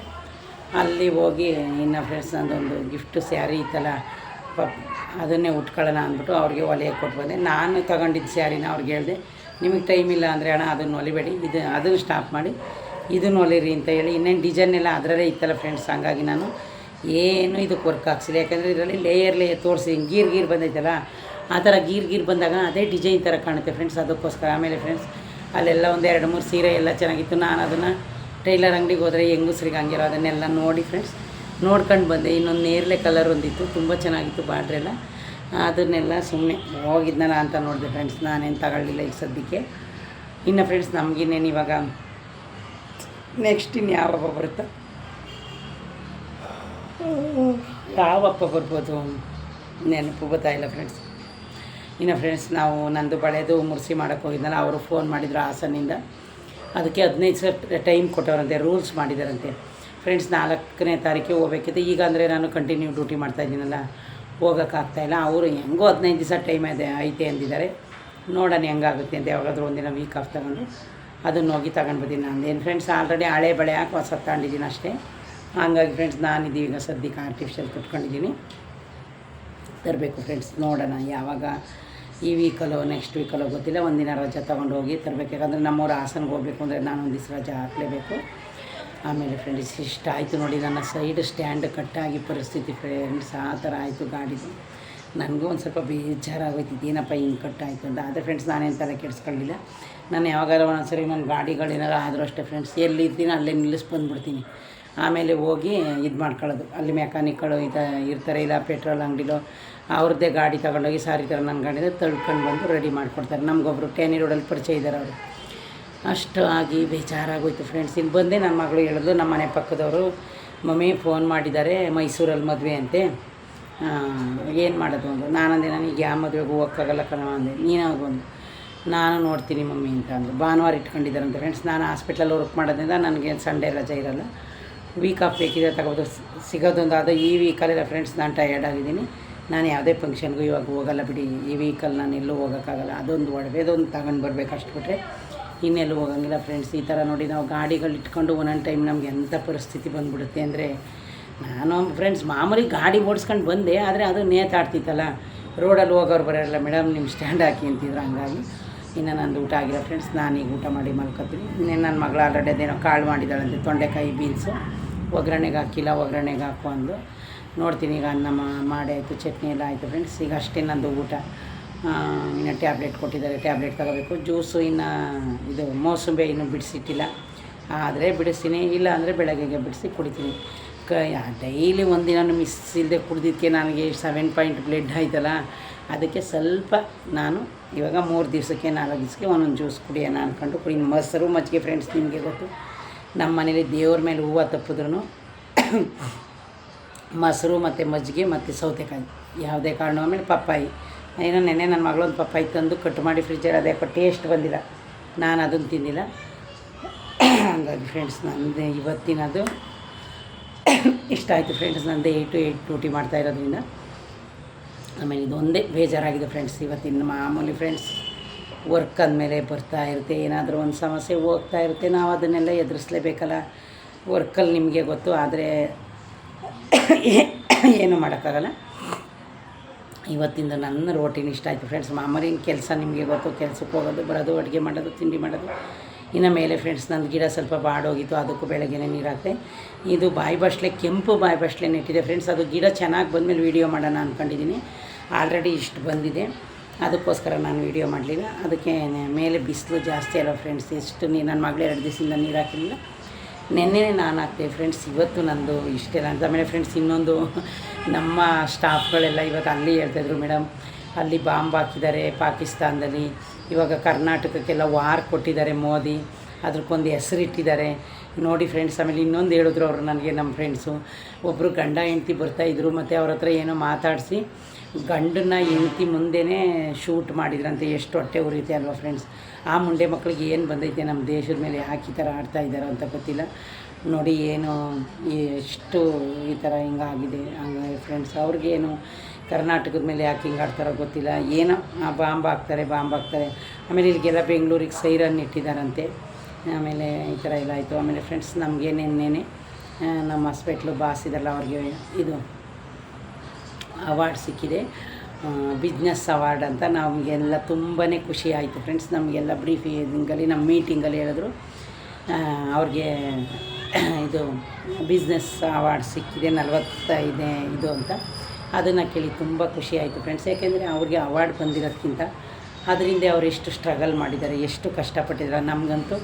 ಅಲ್ಲಿ ಹೋಗಿ ಇನ್ನು ಫ್ರೆಂಡ್ಸ್ ನಂದೊಂದು ಗಿಫ್ಟ್ ಸ್ಯಾರಿ ಇತ್ತಲ್ಲ, ಪಪ್, ಅದನ್ನೇ ಉಟ್ಕೊಳ್ಳೋಣ ಅಂದ್ಬಿಟ್ಟು ಅವ್ರಿಗೆ ಒಲೆಗೆ ಕೊಟ್ಟು ಬಂದೆ. ನಾನು ತಗೊಂಡಿದ್ದ ಸ್ಯಾರಿನ ಅವ್ರಿಗೆ ಹೇಳಿದೆ, ನಿಮಗೆ ಟೈಮ್ ಇಲ್ಲ ಅಂದರೆ ಅಣ್ಣ ಅದನ್ನು ಹೊಲಿಬೇಡಿ ಇದು, ಅದನ್ನು ಸ್ಟಾಪ್ ಮಾಡಿ, ಇದನ್ನು ಹೊಲಿರಿ ಅಂತ ಹೇಳಿ. ಇನ್ನೇನು ಡಿಸೈನ್ ಎಲ್ಲ ಅದರಲ್ಲೇ ಇತ್ತಲ್ಲ ಫ್ರೆಂಡ್ಸ್ ಹಂಗಾಗಿ ನಾನು ಏನು ಇದಕ್ಕೆ ವರ್ಕ್ ಹಾಕ್ಸಿಲ್ಲ. ಯಾಕಂದರೆ ಇದರಲ್ಲಿ ಲೇಯರ್ ಲೇಯರ್ ತೋರಿಸಿ, ಗೀರ್ ಗೀರ್ ಬಂದೈತಲ್ಲ, ಆ ಥರ ಗೀರ್ ಗೀರ್ ಬಂದಾಗ ಅದೇ ಡಿಸೈನ್ ಥರ ಕಾಣುತ್ತೆ ಫ್ರೆಂಡ್ಸ್ ಅದಕ್ಕೋಸ್ಕರ. ಆಮೇಲೆ ಫ್ರೆಂಡ್ಸ್ ಅಲ್ಲೆಲ್ಲ ಒಂದು ಎರಡು ಮೂರು ಸೀರೆ ಎಲ್ಲ ಚೆನ್ನಾಗಿತ್ತು. ನಾನು ಅದನ್ನು ಟೈಲರ್ ಅಂಗಡಿಗೆ ಹೋದರೆ ಹೆಂಗಸ್ರಿಗೆ ಹಂಗಿರೋ ಅದನ್ನೆಲ್ಲ ನೋಡಿ ಫ್ರೆಂಡ್ಸ್ ನೋಡ್ಕೊಂಡು ಬಂದೆ. ಇನ್ನೊಂದು ನೇರಳೆ ಕಲರ್ ಒಂದಿತ್ತು. ತುಂಬ ಚೆನ್ನಾಗಿತ್ತು ಬಾಡ್ರೆಲ್ಲ ಅದನ್ನೆಲ್ಲ ಸುಮ್ಮನೆ ಹೋಗಿದ್ನಲ್ಲ ಅಂತ ನೋಡಿದೆ ಫ್ರೆಂಡ್ಸ್ ನಾನೇನು ತಗೊಳ್ಳಿಲ್ಲ ಈಗ ಸದ್ಯಕ್ಕೆ. ಇನ್ನು ಫ್ರೆಂಡ್ಸ್ ನಮಗಿನ್ನೇನು ಇವಾಗ ನೆಕ್ಸ್ಟ್ ಇನ್ನು ಯಾವ ಹಬ್ಬ ಬರುತ್ತೋ? ಯಾವ ಬರ್ಬೋದು? ನೆನಪು ಗೊತ್ತಾಯಿಲ್ಲ ಫ್ರೆಂಡ್ಸ್ ಇನ್ನು ಫ್ರೆಂಡ್ಸ್ ನಾವು ನಂದು ಬಳೆದು ಮುರ್ಸಿ ಮಾಡೋಕ್ಕೆ ಹೋಗಿದ್ನಲ್ಲ ಅವರು ಫೋನ್ ಮಾಡಿದ್ರು ಹಾಸನಿಂದ ಅದಕ್ಕೆ ಹದಿನೈದು ಸರ್ ಟೈಮ್ ಕೊಟ್ಟವರಂತೆ ರೂಲ್ಸ್ ಮಾಡಿದಾರಂತೆ. ಫ್ರೆಂಡ್ಸ್ ನಾಲ್ಕನೇ ತಾರೀಕಿಗೆ ಹೋಗ್ಬೇಕಿತ್ತು. ಈಗ ಅಂದರೆ ನಾನು ಕಂಟಿನ್ಯೂ ಡ್ಯೂಟಿ ಮಾಡ್ತಾಯಿದ್ದೀನಲ್ಲ ಹೋಗೋಕ್ಕಾಗ್ತಾಯಿಲ್ಲ ಅವರು ಹೆಂಗೋ ಹದಿನೈದು ದಿವಸ ಟೈಮ್ ಇದೆ, ಐತೆ ಅಂದಿದ್ದಾರೆ. ನೋಡೋಣ ಹೆಂಗಾಗುತ್ತೆ ಅಂತ ಯಾವಾಗಾದ್ರೂ ಒಂದಿನ ವೀಕ್ ಆಫ್ ತಗೊಂಡು ಅದನ್ನು ಹೋಗಿ ತಗೊಂಡು ನಾನು. ನಂದೇನು ಫ್ರೆಂಡ್ಸ್ ಆಲ್ರೆಡಿ ಹಳೆ ಬಳೆ ಹಾಕಿ ಹೊಸ ತಗೊಂಡಿದ್ದೀನಿ ಅಷ್ಟೇ. ಹಾಗಾಗಿ ಫ್ರೆಂಡ್ಸ್ ನಾನಿದ್ದೀವಿ ಈಗ ಸದ್ಯಕ್ಕೆ ಆರ್ಟಿಫಿಷಿಯಲ್ ಕಟ್ಕೊಂಡಿದ್ದೀನಿ. ತರಬೇಕು ಫ್ರೆಂಡ್ಸ್ ನೋಡೋಣ ಯಾವಾಗ ಈ ವೀಕಲ್ಲೋ ನೆಕ್ಸ್ಟ್ ವೀಕಲ್ಲೋ ಗೊತ್ತಿಲ್ಲ. ಒಂದಿನ ರಜೆ ತೊಗೊಂಡು ಹೋಗಿ ತರಬೇಕು. ಯಾಕಂದರೆ ನಮ್ಮೂರು ಹಾಸನ್ಗೆ ಹೋಗಬೇಕು ಅಂದರೆ ನಾನು ಒಂದು ದಿವಸ ರಜೆ ಹಾಕಲೇಬೇಕು. ಆಮೇಲೆ ಫ್ರೆಂಡ್ಸ್ ಇಷ್ಟ ಆಯಿತು ನೋಡಿ ನನ್ನ ಸೈಡ್ ಸ್ಟ್ಯಾಂಡ್ ಕಟ್ಟಾಗಿ ಪರಿಸ್ಥಿತಿ ಫ್ರೆಂಡ್ಸ್ ಆ ಥರ ಆಯಿತು ಗಾಡಿದು ನನಗೂ ಒಂದು ಸ್ವಲ್ಪ ಬೇಜಾರಾಗೋಯ್ತು ಏನಪ್ಪ ಹಿಂಗೆ ಕಟ್ಟಾಯಿತು ಅಂತ. ಆದರೆ ಫ್ರೆಂಡ್ಸ್ ನಾನೇನು ತಲೆ ಕೆಡಿಸ್ಕೊಳ್ಳಿಲ್ಲ ನಾನು ಯಾವಾಗಾದ್ರು ಒಂದೊಂದು ಸರಿ ನನ್ನ ಗಾಡಿಗಳೇನಾರು ಆದರೂ ಅಷ್ಟೇ ಫ್ರೆಂಡ್ಸ್ ಎಲ್ಲಿ ಇರ್ತೀನಿ ಅಲ್ಲೇ ನಿಲ್ಲಿಸಿ ಬಂದುಬಿಡ್ತೀನಿ ಆಮೇಲೆ ಹೋಗಿ ಇದು ಮಾಡ್ಕೊಳ್ಳೋದು. ಅಲ್ಲಿ ಮೆಕ್ಯಾನಿಕ್ಗಳು ಇದು, ಇರ್ತಾರೆ, ಇಲ್ಲ ಪೆಟ್ರೋಲ್ ಅಂಗಡಿಲೋ ಅವ್ರದ್ದೇ ಗಾಡಿ ತಗೊಂಡೋಗಿ ಸಾರಿ ಥರ ನನ್ನ ಗಾಡಿನ ತಳ್ಕೊಂಡು ಬಂದು ರೆಡಿ ಮಾಡಿಕೊಡ್ತಾರೆ. ನಮಗೊಬ್ಬರು ಟೇನಿ ರೋಡಲ್ಲಿ ಪರಿಚಯ ಇದ್ದಾರೆ ಅವರು. ಅಷ್ಟು ಆಗಿ ಬೇಜಾರಾಗೋಯ್ತು ಫ್ರೆಂಡ್ಸ್ ಇನ್ನು ಬಂದೆ ನನ್ನ ಮಗಳು ಹೇಳಿದ್ಲು ನಮ್ಮ ಮನೆ ಪಕ್ಕದವರು ಮಮ್ಮಿ ಫೋನ್ ಮಾಡಿದ್ದಾರೆ, ಮೈಸೂರಲ್ಲಿ ಮದುವೆ ಅಂತೆ. ಏನು ಮಾಡೋದು ಅಂದರು. ನಾನಂದೆ, ನನಗೆ ಯಾವ ಮದುವೆಗೂ ಹೋಗೋಕ್ಕಾಗಲ್ಲ ಕಣ ಅಂದೆ. ನೀನಾಗ ಒಂದು ನಾನು ನೋಡ್ತೀನಿ ಮಮ್ಮಿ ಅಂತ ಅಂದರು. ಭಾನುವಾರ ಇಟ್ಕೊಂಡಿದ್ದಾರಂತೆ ಫ್ರೆಂಡ್ಸ್ ನಾನು ಹಾಸ್ಪಿಟ್ಲಲ್ಲಿ ವರ್ಕ್ ಮಾಡೋದ್ರಿಂದ ನನಗೆ ಸಂಡೇ ರಜೆ ಇರಲ್ಲ. ವೀಕ್ ಆಫ್ ಬೇಕಿದೆ ತಗೋಬೋದು. ಸಿಗೋದೊಂದು ಅದು ಈ ವೀಕಲ್ಲಿಲ್ಲ ಫ್ರೆಂಡ್ಸ್ ನಾನು ಟಯರ್ಡ್ ಆಗಿದ್ದೀನಿ. ನಾನು ಯಾವುದೇ ಫಂಕ್ಷನ್ಗೂ ಇವಾಗ ಹೋಗಲ್ಲ ಬಿಡಿ. ಈ ವೀಕಲ್ಲಿ ನಾನು ಎಲ್ಲೂ ಹೋಗೋಕ್ಕಾಗಲ್ಲ. ಅದೊಂದು ಒಡವೆದೊಂದು ತಗೊಂಡು ಬರಬೇಕು ಅಷ್ಟು ಬಿಟ್ಟರೆ ಇನ್ನೆಲ್ಲೂ ಹೋಗಂಗಿಲ್ಲ ಫ್ರೆಂಡ್ಸ್ ಈ ಥರ ನೋಡಿ ನಾವು ಗಾಡಿಗಳು ಇಟ್ಕೊಂಡು ಒಂದೊಂದು ಟೈಮ್ ನಮ್ಗೆ ಎಂಥ ಪರಿಸ್ಥಿತಿ ಬಂದ್ಬಿಡುತ್ತೆ ಅಂದರೆ ನಾನು ಫ್ರೆಂಡ್ಸ್ ಮಾಮೂಲಿ ಗಾಡಿ ಓಡಿಸ್ಕೊಂಡು ಬಂದೆ, ಆದರೆ ಅದು ನೇತಾಡ್ತಿತ್ತಲ್ಲ. ರೋಡಲ್ಲಿ ಹೋಗೋರು ಬರೋಲ್ಲ ಮೇಡಮ್ ನಿಮ್ಮ ಸ್ಟ್ಯಾಂಡ್ ಹಾಕಿ ಅಂತಿದ್ರು. ಹಂಗಾಗಿ ಇನ್ನು ನಂದು ಊಟ ಆಗಿಲ್ಲ ಫ್ರೆಂಡ್ಸ್ ನಾನೀಗ ಊಟ ಮಾಡಿ ಮಲ್ಕೊತೀನಿ. ಇನ್ನೇನು ನನ್ನ ಮಗಳು ಆಲ್ರೆಡಿ ಅದೇನೋ ಕಾಳು ಮಾಡಿದ್ದಾಳಂತೆ, ತೊಂಡೆಕಾಯಿ ಬೀನ್ಸು ಒಗ್ಗರಣೆಗೆ ಹಾಕಿಲ್ಲ, ಒಗ್ಗರಣೆಗೆ ಹಾಕು ಅಂದು. ನೋಡ್ತೀನಿ ಈಗ ಅನ್ನ ಮಾಡಾಯಿತು ಮಾಡಿ ಚಟ್ನಿ ಎಲ್ಲ ಆಯಿತು ಫ್ರೆಂಡ್ಸ್ ಈಗ ಅಷ್ಟೇ ನಂದು ಊಟ. ಇನ್ನು ಟ್ಯಾಬ್ಲೆಟ್ ಕೊಟ್ಟಿದ್ದಾರೆ ಟ್ಯಾಬ್ಲೆಟ್ ತಗೋಬೇಕು. ಜ್ಯೂಸು ಇನ್ನು ಇದು ಮೋಸಂಬಿ ಇನ್ನೂ ಬಿಡಿಸಿಟ್ಟಿಲ್ಲ. ಆದರೆ ಬಿಡಿಸ್ತೀನಿ, ಇಲ್ಲ ಅಂದರೆ ಬೆಳಗ್ಗೆಗೆ ಬಿಡಿಸಿ ಕುಡಿತೀನಿ. ಕ ಡೈಲಿ ಒಂದಿನ ಮಿಸ್ ಇಲ್ಲದೆ ಕುಡ್ದಿದ್ದಕ್ಕೆ ನನಗೆ ಸೆವೆನ್ ಪಾಯಿಂಟ್ ಬ್ಲೆಡ್ ಆಯ್ತಲ್ಲ, ಅದಕ್ಕೆ ಸ್ವಲ್ಪ ನಾನು ಇವಾಗ ಮೂರು ದಿವಸಕ್ಕೆ, ನಾಲ್ಕು ದಿವಸಕ್ಕೆ ಒಂದೊಂದು ಜ್ಯೂಸ್ ಕುಡಿಯೋಣ ಅಂದ್ಕೊಂಡು ಕುಡಿ ಮೊಸರು ಮಜ್ಜಿಗೆ ಫ್ರೆಂಡ್ಸ್ ನಿಮಗೆ ಗೊತ್ತು. ನಮ್ಮ ಮನೇಲಿ ದೇವ್ರ ಮೇಲೆ ಹೂವು ತಪ್ಪಿದ್ರು ಮೊಸರು ಮತ್ತು ಮಜ್ಜಿಗೆ ಮತ್ತು ಸೌತೆಕಾಯಿ. ಯಾವುದೇ ಕಾರಣ ಆಮೇಲೆ ಪಪ್ಪಾಯಿ. ಏನೋ ನೆನ್ನೆ ನನ್ನ ಮಗಳೊಂದು ಪಪ್ಪಾಯಿ ತಂದು ಕಟ್ ಮಾಡಿ ಫ್ರಿಜ್ಜಲ್ಲಿ ಅದೇ ಟೇಸ್ಟ್ ಬಂದಿಲ್ಲ. ನಾನು ಅದನ್ನು ತಿಂದಿಲ್ಲ. ಹಂಗಾಗಿ ಫ್ರೆಂಡ್ಸ್ ನಂದು ಇವತ್ತಿನದು ಇಷ್ಟ ಆಯಿತು ಫ್ರೆಂಡ್ಸ್ ನಂದು ಏಯ್ಟ್ ಟು ಏಯ್ಟ್ ಡ್ಯೂಟಿ ಮಾಡ್ತಾ ಇರೋದ್ರಿಂದ. ಆಮೇಲೆ ಇದೊಂದೇ ಬೇಜಾರಾಗಿದೆ ಫ್ರೆಂಡ್ಸ್ ಇವತ್ತಿನ ಮಾಮೂಲಿ ಫ್ರೆಂಡ್ಸ್ ವರ್ಕ್ ಅಂದಮೇಲೆ ಬರ್ತಾ ಇರುತ್ತೆ, ಏನಾದರೂ ಒಂದು ಸಮಸ್ಯೆ ಹೋಗ್ತಾ ಇರುತ್ತೆ ನಾವು ಅದನ್ನೆಲ್ಲ ಎದುರಿಸ್ಲೇಬೇಕಲ್ಲ ವರ್ಕಲ್ಲಿ ನಿಮಗೆ ಗೊತ್ತು, ಆದರೆ ಏನು ಮಾಡೋಕ್ಕಾಗಲ್ಲ. ಇವತ್ತಿಂದ ನನ್ನ ರೋಟೀನ್ ಇಷ್ಟ ಆಯಿತು ಫ್ರೆಂಡ್ಸ್ ಮಾಮೂಲಿ ಕೆಲಸ ನಿಮಗೆ ಗೊತ್ತು, ಕೆಲಸಕ್ಕೆ ಹೋಗೋದು, ಬರೋದು, ಅಡುಗೆ ಮಾಡೋದು, ತಿಂಡಿ ಮಾಡೋದು. ಇನ್ನು ಮೇಲೆ ಫ್ರೆಂಡ್ಸ್ ನನ್ನ ಗಿಡ ಸ್ವಲ್ಪ ಬಾಡೋಗಿತ್ತು, ಅದಕ್ಕೂ ಬೆಳಗ್ಗೆನೇ ನೀರು ಹಾಕ್ತೆ ಇದು ಬಾಯಿ ಬಸ್ಲೆ ಕೆಂಪು ಬಾಯಿ ಬಸ್ಲೆ ನೆಟ್ಟಿದೆ ಫ್ರೆಂಡ್ಸ್ ಅದು ಗಿಡ ಚೆನ್ನಾಗಿ ಬಂದಮೇಲೆ ವೀಡಿಯೋ ಮಾಡೋಣ ಅಂದ್ಕೊಂಡಿದ್ದೀನಿ ಆಲ್ರೆಡಿ ಇಷ್ಟು ಬಂದಿದೆ. ಅದಕ್ಕೋಸ್ಕರ ನಾನು ವೀಡಿಯೋ ಮಾಡಲಿಲ್ಲ. ಅದಕ್ಕೆ ಮೇಲೆ ಬಿಸಿಲು ಜಾಸ್ತಿ ಅಲ್ಲ ಫ್ರೆಂಡ್ಸ್ ಎಷ್ಟು ನೀರು ನನ್ನ ಮಗಳು ಎರಡು ದಿವಸದಿಂದ ನೀರು ಹಾಕಿಲ್ಲ ನಿನ್ನೆ ನಾನು ಹಾಕ್ತೆ ಫ್ರೆಂಡ್ಸ್ ಇವತ್ತು ನಂದು ಇಷ್ಟೇ ಅಂತ ಆಮೇಲೆ ಫ್ರೆಂಡ್ಸ್ ಇನ್ನೊಂದು ನಮ್ಮ ಸ್ಟಾಫ್ಗಳೆಲ್ಲ ಇವತ್ತು ಅಲ್ಲಿ ಹೇಳ್ತಾಯಿದ್ರು ಮೇಡಮ್ ಅಲ್ಲಿ ಬಾಂಬ್ ಹಾಕಿದ್ದಾರೆ ಪಾಕಿಸ್ತಾನದಲ್ಲಿ. ಇವಾಗ ಕರ್ನಾಟಕಕ್ಕೆಲ್ಲ ವಾರ್ ಕೊಟ್ಟಿದ್ದಾರೆ ಮೋದಿ. ಅದಕ್ಕೊಂದು ಹೆಸರಿಟ್ಟಿದ್ದಾರೆ ನೋಡಿ ಫ್ರೆಂಡ್ಸ್ ಆಮೇಲೆ ಇನ್ನೊಂದು ಹೇಳಿದ್ರು ಅವರು ನನಗೆ ನಮ್ಮ ಫ್ರೆಂಡ್ಸು ಒಬ್ಬರು ಗಂಡ ಹೆಂಡ್ತಿ ಬರ್ತಾಯಿದ್ರು ಮತ್ತು ಅವ್ರ ಹತ್ರ ಏನೋ ಮಾತಾಡಿಸಿ ಗಂಡನ್ನ ಹೆಂಡತಿ ಮುಂದೆನೇ ಶೂಟ್ ಮಾಡಿದ್ರಂತೆ, ಎಷ್ಟು ಹೊಟ್ಟೆ ಉರಿಯುತ್ತೆ ಅಲ್ವಾ ಫ್ರೆಂಡ್ಸ್ ಆ ಮುಂಡೆ ಮಕ್ಕಳಿಗೆ ಏನು ಬಂದೈತೆ ನಮ್ಮ ದೇಶದ ಮೇಲೆ ಯಾಕೆ ಈ ಥರ ಆಡ್ತಾ ಇದ್ದಾರೋ ಅಂತ ಗೊತ್ತಿಲ್ಲ. ನೋಡಿ ಏನು ಎಷ್ಟು ಈ ಥರ ಹಿಂಗಾಗಿದೆ ಹಂಗಾಗಿ ಫ್ರೆಂಡ್ಸ್ ಅವ್ರಿಗೇನು ಕರ್ನಾಟಕದ ಮೇಲೆ ಯಾಕೆ ಹಿಂಗೆ ಆಡ್ತಾರೋ ಗೊತ್ತಿಲ್ಲ. ಏನೋ ಬಾಂಬ್ ಹಾಕ್ತಾರೆ ಬಾಂಬ್ ಹಾಕ್ತಾರೆ. ಆಮೇಲೆ ಇಲ್ಲಿಗೆಲ್ಲ ಬೆಂಗಳೂರಿಗೆ ಸೈರನ್ ಇಟ್ಟಿದ್ದಾರಂತೆ. ಆಮೇಲೆ ಈ ಥರ ಎಲ್ಲ ಆಯಿತು. ಆಮೇಲೆ ಫ್ರೆಂಡ್ಸ್ ನಮಗೆ ನಿನ್ನೆನೆ ನಮ್ಮ ಹಾಸ್ಪಿಟ್ಲು ಬಾಸ್ ಇದಲ್ಲ ಅವ್ರಿಗೆ ಇದು ಅವಾರ್ಡ್ ಸಿಕ್ಕಿದೆ. ಬಿಸ್ನೆಸ್ ಅವಾರ್ಡ್ ಅಂತ ನಮಗೆಲ್ಲ ತುಂಬಾ ಖುಷಿ ಆಯಿತು ಫ್ರೆಂಡ್ಸ್. ನಮಗೆಲ್ಲ ಬ್ರೀಫಿಂಗಲ್ಲಿ, ನಮ್ಮ ಮೀಟಿಂಗಲ್ಲಿ ಹೇಳಿದ್ರು. ಅವ್ರಿಗೆ ಇದು ಬಿಸ್ನೆಸ್ ಅವಾರ್ಡ್ ಸಿಕ್ಕಿದೆ ನಲವತ್ತೈದನೇ ಇದು ಅಂತ. ಅದನ್ನು ಕೇಳಿ ತುಂಬ ಖುಷಿ ಆಯಿತು ಫ್ರೆಂಡ್ಸ್. ಯಾಕೆಂದರೆ ಅವ್ರಿಗೆ ಅವಾರ್ಡ್ ಬಂದಿರೋದ್ಕಿಂತ ಅದರಿಂದ ಅವ್ರು ಎಷ್ಟು ಸ್ಟ್ರಗಲ್ ಮಾಡಿದ್ದಾರೆ, ಎಷ್ಟು ಕಷ್ಟಪಟ್ಟಿದ್ದಾರೆ ನಮಗಂತೂ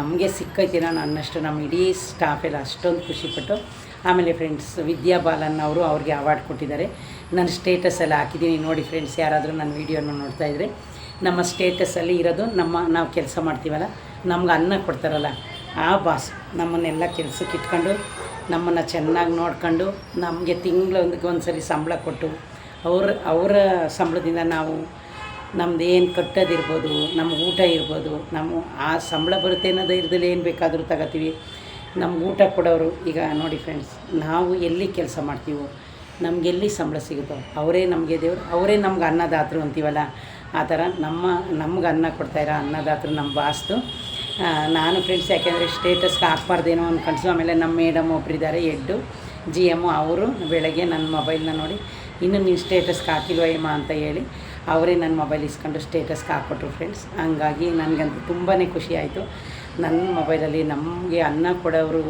ನಮಗೆ ಸಿಕ್ಕೈತೆ ನಾನು ಅನ್ನಷ್ಟು ನಮ್ಮ ಇಡೀ ಸ್ಟಾಫೆಲ್ಲ ಅಷ್ಟೊಂದು ಖುಷಿಪಟ್ಟು ಆಮೇಲೆ ಫ್ರೆಂಡ್ಸ್ ವಿದ್ಯಾ ಬಾಲನ್ ಅವರು ಅವ್ರಿಗೆ ಅವಾರ್ಡ್ ಕೊಟ್ಟಿದ್ದಾರೆ. ನನ್ನ ಸ್ಟೇಟಸ್ ಎಲ್ಲ ಹಾಕಿದ್ದೀನಿ. ನೋಡಿ ಫ್ರೆಂಡ್ಸ್ ಯಾರಾದರೂ ನನ್ನ ವೀಡಿಯೋನ ನೋಡ್ತಾ ಇದ್ದರೆ ನಮ್ಮ ಸ್ಟೇಟಸಲ್ಲಿ ಇರೋದು ನಮ್ಮ, ನಾವು ಕೆಲಸ ಮಾಡ್ತೀವಲ್ಲ, ನಮ್ಗೆ ಅನ್ನ ಕೊಡ್ತಾರಲ್ಲ, ಆ ಬಾಸ್ ನಮ್ಮನ್ನೆಲ್ಲ ಕೆಲಸಕ್ಕೆ ಇಟ್ಕೊಂಡು, ನಮ್ಮನ್ನು ಚೆನ್ನಾಗಿ ನೋಡ್ಕೊಂಡು, ನಮಗೆ ತಿಂಗಳೊಂದಕ್ಕೆ ಒಂದು ಸರಿ ಸಂಬಳ ಕೊಟ್ಟು, ಅವ್ರ, ಅವರ ಸಂಬಳದಿಂದ ನಾವು ನಮ್ದು ಏನು ಕಟ್ಟೋದಿರ್ಬೋದು ನಮ್ಮ ಊಟ ಇರ್ಬೋದು ನಮ್ಮ ಆ ಸಂಬಳ ಬರುತ್ತೆ ಅನ್ನೋ ಧೈರ್ಯದಲ್ಲಿ ಏನು ಬೇಕಾದರೂ ತಗೋತೀವಿ. ನಮ್ಗೆ ಊಟ ಕೊಡೋರು ಈಗ ನೋಡಿ ಫ್ರೆಂಡ್ಸ್ ನಾವು ಎಲ್ಲಿ ಕೆಲಸ ಮಾಡ್ತೀವೋ ನಮಗೆಲ್ಲಿ ಸಂಬಳ ಸಿಗುತ್ತೋ, ಅವರೇ ನಮಗೆ ದೇವರು, ಅವರೇ ನಮ್ಗೆ ಅನ್ನದಾತರು ಅಂತೀವಲ್ಲ, ಆ ಥರ ನಮ್ಮ, ನಮ್ಗೆ ಅನ್ನ ಕೊಡ್ತಾಯಿರೋ ಅನ್ನದಾತರು ನಮ್ಮ ಬಾಸ್ತು ನಾನು ಫ್ರೆಂಡ್ಸ್ ಯಾಕೆಂದರೆ ಸ್ಟೇಟಸ್ಗೆ ಹಾಕ್ಬಾರ್ದೇನೋ ಅನ್ಕೊಂಡ್ಸು, ಆಮೇಲೆ ನಮ್ಮ ಮೇಡಮ್ ಒಬ್ಬರಿದ್ದಾರೆ ಎಡ್ಡು ಜಿ ಎಮ್ಮು ಅವರು ಬೆಳಗ್ಗೆ ನನ್ನ ಮೊಬೈಲ್ನ ನೋಡಿ, ಇನ್ನು ನೀನು ಸ್ಟೇಟಸ್ಗೆ ಹಾಕಿಲ್ವ ಏಮ ಅಂತ ಹೇಳಿ, ಅವರೇ ನನ್ನ ಮೊಬೈಲ್ ಇಸ್ಕೊಂಡು ಸ್ಟೇಟಸ್ಗೆ ಹಾಕ್ಕೊಟ್ರು ಫ್ರೆಂಡ್ಸ್ ಹಂಗಾಗಿ ನನಗಂತೂ ತುಂಬಾ ಖುಷಿ ಆಯಿತು. ನನ್ನ ಮೊಬೈಲಲ್ಲಿ ನಮಗೆ ಅನ್ನ ಕೊಡೋರು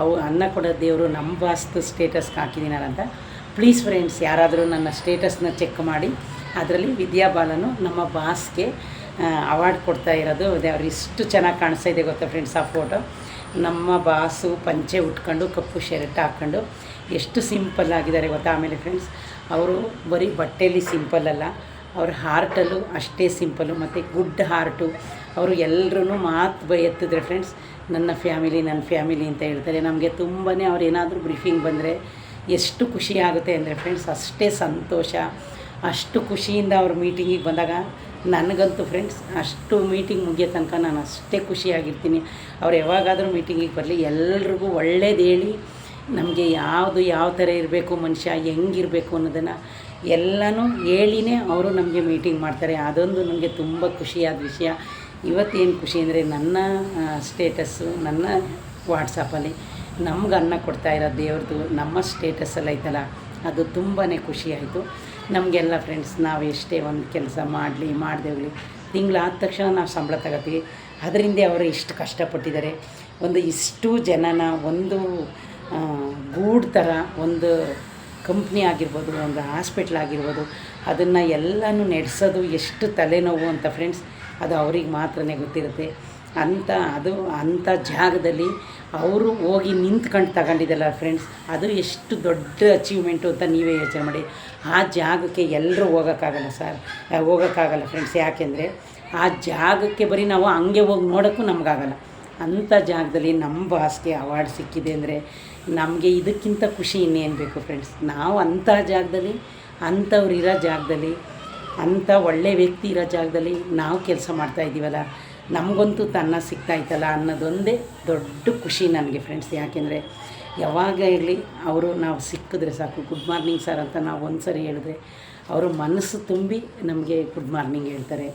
ಅವು ಅನ್ನ ಕೊಡೋ ದೇವರು ನಮ್ಮ ವಾಸ್ತು ಸ್ಟೇಟಸ್ಗೆ ಅಂತ ಪ್ಲೀಸ್ ಫ್ರೆಂಡ್ಸ್ ಯಾರಾದರೂ ನನ್ನ ಸ್ಟೇಟಸ್ನ ಚೆಕ್ ಮಾಡಿ, ಅದರಲ್ಲಿ ವಿದ್ಯಾಬಾಲನು ನಮ್ಮ ಬಾಸ್ಗೆ ಅವಾರ್ಡ್ ಕೊಡ್ತಾ ಇರೋದು. ಅದೇ ಅವ್ರು ಇಷ್ಟು ಚೆನ್ನಾಗಿ ಕಾಣಿಸ್ತಾ ಇದೆ ಗೊತ್ತಾ ಫ್ರೆಂಡ್ಸ್ ಆ ಫೋಟೋ ನಮ್ಮ ಬಾಸು ಪಂಚೆ ಉಟ್ಕೊಂಡು, ಕಪ್ಪು ಶರ್ಟ್ ಹಾಕ್ಕೊಂಡು ಎಷ್ಟು ಸಿಂಪಲ್ ಆಗಿದ್ದಾರೆ ಗೊತ್ತಾ? ಆಮೇಲೆ ಫ್ರೆಂಡ್ಸ್ ಅವರು ಬರೀ ಬಟ್ಟೆಯಲ್ಲಿ ಸಿಂಪಲ್ ಅಲ್ಲ. ಅವ್ರ ಹಾರ್ಟಲ್ಲು ಅಷ್ಟೇ ಸಿಂಪಲ್ಲು ಮತ್ತು ಗುಡ್ ಹಾರ್ಟು. ಅವರು ಎಲ್ಲರೂ ಮಾತು ಬೈ ಫ್ರೆಂಡ್ಸ್ ನನ್ನ ಫ್ಯಾಮಿಲಿ ನನ್ನ ಫ್ಯಾಮಿಲಿ ಅಂತ ಹೇಳ್ತಾರೆ. ನಮಗೆ ತುಂಬಾ ಅವ್ರು ಏನಾದರೂ ಬ್ರೀಫಿಂಗ್ ಬಂದರೆ ಎಷ್ಟು ಖುಷಿ ಆಗುತ್ತೆ ಅಂದರೆ ಫ್ರೆಂಡ್ಸ್ ಅಷ್ಟೇ ಸಂತೋಷ. ಅಷ್ಟು ಖುಷಿಯಿಂದ ಅವ್ರ ಮೀಟಿಂಗಿಗೆ ಬಂದಾಗ ನನಗಂತೂ ಫ್ರೆಂಡ್ಸ್ ಅಷ್ಟು ಮೀಟಿಂಗ್ ಮುಗಿಯೋ ತನಕ ನಾನು ಅಷ್ಟೇ ಖುಷಿಯಾಗಿರ್ತೀನಿ. ಅವ್ರು ಯಾವಾಗಾದರೂ ಮೀಟಿಂಗಿಗೆ ಬರಲಿ, ಎಲ್ರಿಗೂ ಒಳ್ಳೇದು ಹೇಳಿ. ನಮಗೆ ಯಾವುದು ಯಾವ ಥರ ಇರಬೇಕು ಮನುಷ್ಯ ಹೆಂಗಿರಬೇಕು ಅನ್ನೋದನ್ನು ಎಲ್ಲನೂ ಹೇಳಿನೇ ಅವರು ನಮಗೆ ಮೀಟಿಂಗ್ ಮಾಡ್ತಾರೆ. ಅದೊಂದು ನಮಗೆ ತುಂಬ ಖುಷಿಯಾದ ವಿಷಯ. ಇವತ್ತೇನು ಖುಷಿ ಅಂದರೆ ನನ್ನ ಸ್ಟೇಟಸ್ಸು ನನ್ನ ವಾಟ್ಸಪ್ಪಲ್ಲಿ ನಮ್ಗೆ ಅನ್ನ ಕೊಡ್ತಾ ಇರೋ ದೇವ್ರದ್ದು ನಮ್ಮ ಸ್ಟೇಟಸ್ಸಲ್ಲಿ ಐತಲ್ಲ, ಅದು ತುಂಬಾ ಖುಷಿಯಾಯಿತು ನಮಗೆಲ್ಲ ಫ್ರೆಂಡ್ಸ್ ನಾವು ಎಷ್ಟೇ ಒಂದು ಕೆಲಸ ಮಾಡಲಿ ಮಾಡ್ದೇವ್ಲಿ ಹೋಗಲಿ, ತಿಂಗಳು ಆದ ತಕ್ಷಣ ನಾವು ಸಂಬಳ ತಗೋತೀವಿ. ಅದರಿಂದ ಅವರು ಇಷ್ಟು ಕಷ್ಟಪಟ್ಟಿದ್ದಾರೆ. ಒಂದು ಇಷ್ಟು ಜನನ, ಒಂದು ಗೂಡು ಥರ ಒಂದು ಕಂಪ್ನಿ ಆಗಿರ್ಬೋದು, ಒಂದು ಹಾಸ್ಪಿಟ್ಲ್ ಆಗಿರ್ಬೋದು, ಅದನ್ನು ಎಲ್ಲನೂ ನಡೆಸೋದು ಎಷ್ಟು ತಲೆನೋವು ಅಂತ ಫ್ರೆಂಡ್ಸ್ ಅದು ಅವ್ರಿಗೆ ಮಾತ್ರನೇ ಗೊತ್ತಿರುತ್ತೆ. ಅಂಥ ಅದು ಅಂಥ ಜಾಗದಲ್ಲಿ ಅವರು ಹೋಗಿ ನಿಂತ್ಕೊಂಡು ತಗೊಂಡಿದ್ದಲ್ಲ ಫ್ರೆಂಡ್ಸ್ ಅದು ಎಷ್ಟು ದೊಡ್ಡ ಅಚೀವ್ಮೆಂಟು ಅಂತ ನೀವೇ ಯೋಚನೆ ಮಾಡಿ. ಆ ಜಾಗಕ್ಕೆ ಎಲ್ಲರೂ ಹೋಗೋಕ್ಕಾಗಲ್ಲ ಸರ್ ಹೋಗೋಕ್ಕಾಗಲ್ಲ ಫ್ರೆಂಡ್ಸ್ ಯಾಕೆಂದರೆ ಆ ಜಾಗಕ್ಕೆ ಬರೀ ನಾವು ಹಂಗೆ ಹೋಗಿ ನೋಡೋಕ್ಕೂ ನಮಗಾಗಲ್ಲ. ಅಂಥ ಜಾಗದಲ್ಲಿ ನಮ್ಮ ಬಾಸ್ಗೆ ಅವಾರ್ಡ್ ಸಿಕ್ಕಿದೆ ಅಂದರೆ ನಮಗೆ ಇದಕ್ಕಿಂತ ಖುಷಿ ಇನ್ನೇನು ಬೇಕು ಫ್ರೆಂಡ್ಸ್ ನಾವು ಅಂಥ ಜಾಗದಲ್ಲಿ, ಅಂಥವ್ರು ಇರೋ ಜಾಗದಲ್ಲಿ, ಅಂಥ ಒಳ್ಳೆ ವ್ಯಕ್ತಿ ಇರೋ ಜಾಗದಲ್ಲಿ ನಾವು ಕೆಲಸ ಮಾಡ್ತಾ ಇದ್ದೀವಲ್ಲ, ನಮಗಂತೂ ತನ್ನ ಸಿಗ್ತಾ ಇತ್ತಲ್ಲ ಅನ್ನೋದೊಂದೇ ದೊಡ್ಡ ಖುಷಿ ನನಗೆ ಫ್ರೆಂಡ್ಸ್ ಯಾಕೆಂದರೆ ಯಾವಾಗ ಇರಲಿ, ಅವರು ನಾವು ಸಿಕ್ಕಿದ್ರೆ ಸಾಕು. ಗುಡ್ ಮಾರ್ನಿಂಗ್ ಸರ್ ಅಂತ ನಾವು ಒಂದು ಸರಿ ಹೇಳಿದ್ರೆ, ಅವರು ಮನಸ್ಸು ತುಂಬಿ ನಮಗೆ ಗುಡ್ ಮಾರ್ನಿಂಗ್ ಹೇಳ್ತಾರೆ.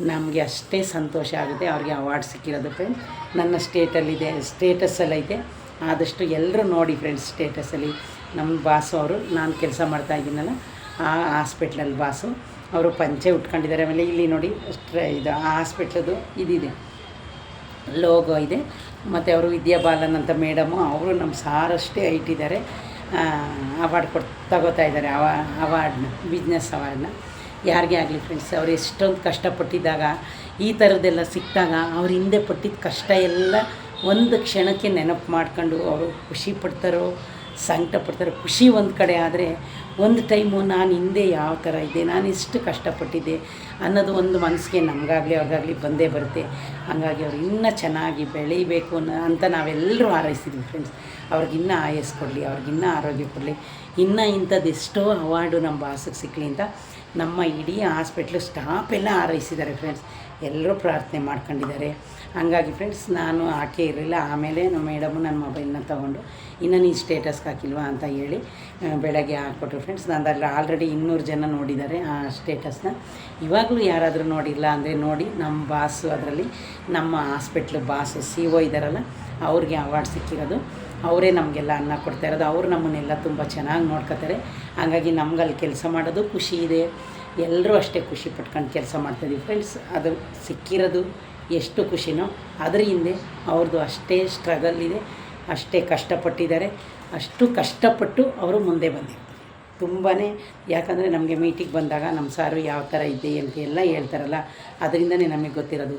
ನಮಗೆ ಅಷ್ಟೇ ಸಂತೋಷ ಆಗುತ್ತೆ. ಅವ್ರಿಗೆ ಅವಾರ್ಡ್ ಸಿಕ್ಕಿರೋದು ಫ್ರೆಂಡ್ಸ್ ನನ್ನ ಸ್ಟೇಟಲ್ಲಿದೆ ಸ್ಟೇಟಸಲ್ಲೈತೆ ಆದಷ್ಟು ಎಲ್ಲರೂ ನೋಡಿ ಫ್ರೆಂಡ್ಸ್ ಸ್ಟೇಟಸಲ್ಲಿ ನಮ್ಮ ಬಾಸು ಅವರು, ನಾನು ಕೆಲಸ ಮಾಡ್ತಾ ಇದ್ದೀನಲ್ಲ, ಆ ಹಾಸ್ಪಿಟ್ಲಲ್ಲಿ ಬಾಸು. ಅವರು ಪಂಚೆ ಉಟ್ಕೊಂಡಿದ್ದಾರೆ ಆಮೇಲೆ ಇಲ್ಲಿ ನೋಡಿ ಇದು, ಆ ಹಾಸ್ಪಿಟ್ಲದು ಇದಿದೆ. ಲೋಗೋ ಇದೆ. ಮತ್ತು ಅವರು ವಿದ್ಯಾ ಬಾಲನ್ ಅಂತ ಮೇಡಮು ಅವರು ನಮ್ಮ ಸಾರಷ್ಟೇ ಇಟ್ಟಿದ್ದಾರೆ. ಅವಾರ್ಡ್ ಕೊಟ್ಟು ತಗೋತಾ ಇದ್ದಾರೆ, ಅವಾ ಅವಾರ್ಡ್ನ ಬಿಸ್ನೆಸ್ ಅವಾರ್ಡ್ನ ಯಾರಿಗೆ ಆಗಲಿ ಫ್ರೆಂಡ್ಸ್ ಅವ್ರು ಎಷ್ಟೊಂದು ಕಷ್ಟಪಟ್ಟಿದ್ದಾಗ, ಈ ಥರದ್ದೆಲ್ಲ ಸಿಕ್ಕಿದಾಗ, ಅವ್ರ ಹಿಂದೆ ಪಟ್ಟಿದ್ದ ಕಷ್ಟ ಎಲ್ಲ ಒಂದು ಕ್ಷಣಕ್ಕೆ ನೆನಪು ಮಾಡ್ಕೊಂಡು ಅವರು ಖುಷಿ ಪಡ್ತಾರೋ, ಸಂಕಟ ಪಡ್ತಾರೋ, ಖುಷಿ ಒಂದು ಕಡೆ ಆದರೆ ಒಂದು ಟೈಮು ನಾನು ಹಿಂದೆ ಯಾವ ಥರ ಇದ್ದೆ, ನಾನು ಇಷ್ಟು ಕಷ್ಟಪಟ್ಟಿದ್ದೆ ಅನ್ನೋದು ಒಂದು ಮನಸ್ಸಿಗೆ ನಮಗಾಗಲಿ ಅವ್ರಿಗಾಗಲಿ ಬಂದೇ ಬರುತ್ತೆ. ಹಾಗಾಗಿ ಅವ್ರು ಇನ್ನೂ ಚೆನ್ನಾಗಿ ಬೆಳೀಬೇಕು ಅನ್ನೋ ಅಂತ ನಾವೆಲ್ಲರೂ ಹಾರೈಸಿದ್ವಿ ಫ್ರೆಂಡ್ಸ್ ಅವ್ರಿಗಿನ್ನೂ ಆಯಸ್ ಕೊಡಲಿ ಅವ್ರಿಗಿನ್ನ ಆರೋಗ್ಯ ಕೊಡಲಿ, ಇನ್ನೂ ಇಂಥದ್ದು ಎಷ್ಟೋ ಅವಾರ್ಡು ನಮ್ಮ ಭಾಸಕ್ಕೆ ಸಿಕ್ಕಲಿ ಅಂತ ನಮ್ಮ ಇಡೀ ಹಾಸ್ಪಿಟ್ಲು ಸ್ಟಾಫ್ ಎಲ್ಲ ಹಾರೈಸಿದ್ದಾರೆ ಫ್ರೆಂಡ್ಸ್ ಎಲ್ಲರೂ ಪ್ರಾರ್ಥನೆ ಮಾಡ್ಕೊಂಡಿದ್ದಾರೆ. ಹಂಗಾಗಿ ಫ್ರೆಂಡ್ಸ್ ನಾನು ಹಾಕೇ ಇರಲಿಲ್ಲ. ಆಮೇಲೆ ನಮ್ಮ ಮೇಡಮು ನನ್ನ ಮೊಬೈಲ್ನ ತೊಗೊಂಡು, ಇನ್ನೂ ನೀನು ಸ್ಟೇಟಸ್ಗೆ ಹಾಕಿಲ್ವಾ ಅಂತ ಹೇಳಿ ಬೆಳಗ್ಗೆ ಹಾಕ್ಕೊಟ್ರು ಫ್ರೆಂಡ್ಸ್ ನಂದಲ್ಲಿ ಆಲ್ರೆಡಿ ಇನ್ನೂರು ಜನ ನೋಡಿದ್ದಾರೆ ಆ ಸ್ಟೇಟಸ್ನ ಇವಾಗಲೂ ಯಾರಾದರೂ ನೋಡಿಲ್ಲ ಅಂದರೆ ನೋಡಿ ನಮ್ಮ ಬಾಸು ಅದರಲ್ಲಿ, ನಮ್ಮ ಹಾಸ್ಪಿಟ್ಲ್ ಬಾಸು ಸಿ ಒ ಇದ್ದಾರಲ್ಲ ಅವ್ರಿಗೆ ಅವಾರ್ಡ್ ಸಿಕ್ಕಿರೋದು. ಅವರೇ ನಮಗೆಲ್ಲ ಅನ್ನ ಕೊಡ್ತಾ ಇರೋದು. ಅವರು ನಮ್ಮನ್ನೆಲ್ಲ ತುಂಬ ಚೆನ್ನಾಗಿ ನೋಡ್ಕೋತಾರೆ. ಹಾಗಾಗಿ ನಮ್ಗಲ್ಲಿ ಕೆಲಸ ಮಾಡೋದು ಖುಷಿ ಇದೆ. ಎಲ್ಲರೂ ಅಷ್ಟೇ ಖುಷಿ ಪಟ್ಕೊಂಡು ಕೆಲಸ ಮಾಡ್ತಾಯಿದ್ದೀವಿ ಫ್ರೆಂಡ್ಸ್ ಅದು ಸಿಕ್ಕಿರೋದು. ಎಷ್ಟು ಖುಷಿನೋ ಅದರ ಹಿಂದೆ ಅವ್ರದ್ದು ಅಷ್ಟೇ ಸ್ಟ್ರಗಲ್ ಇದೆ, ಅಷ್ಟೇ ಕಷ್ಟಪಟ್ಟಿದ್ದಾರೆ, ಅಷ್ಟು ಕಷ್ಟಪಟ್ಟು ಅವರು ಮುಂದೆ ಬಂದಿದ್ದಾರೆ. ತುಂಬಾ ಯಾಕಂದರೆ ನಮಗೆ ಮೀಟಿಗೆ ಬಂದಾಗ ನಮ್ಮ ಸಾರು ಯಾವ ಥರ ಇದೆ ಅಂತ ಎಲ್ಲ ಹೇಳ್ತಾರಲ್ಲ, ಅದರಿಂದನೇ ನಮಗೆ ಗೊತ್ತಿರೋದು.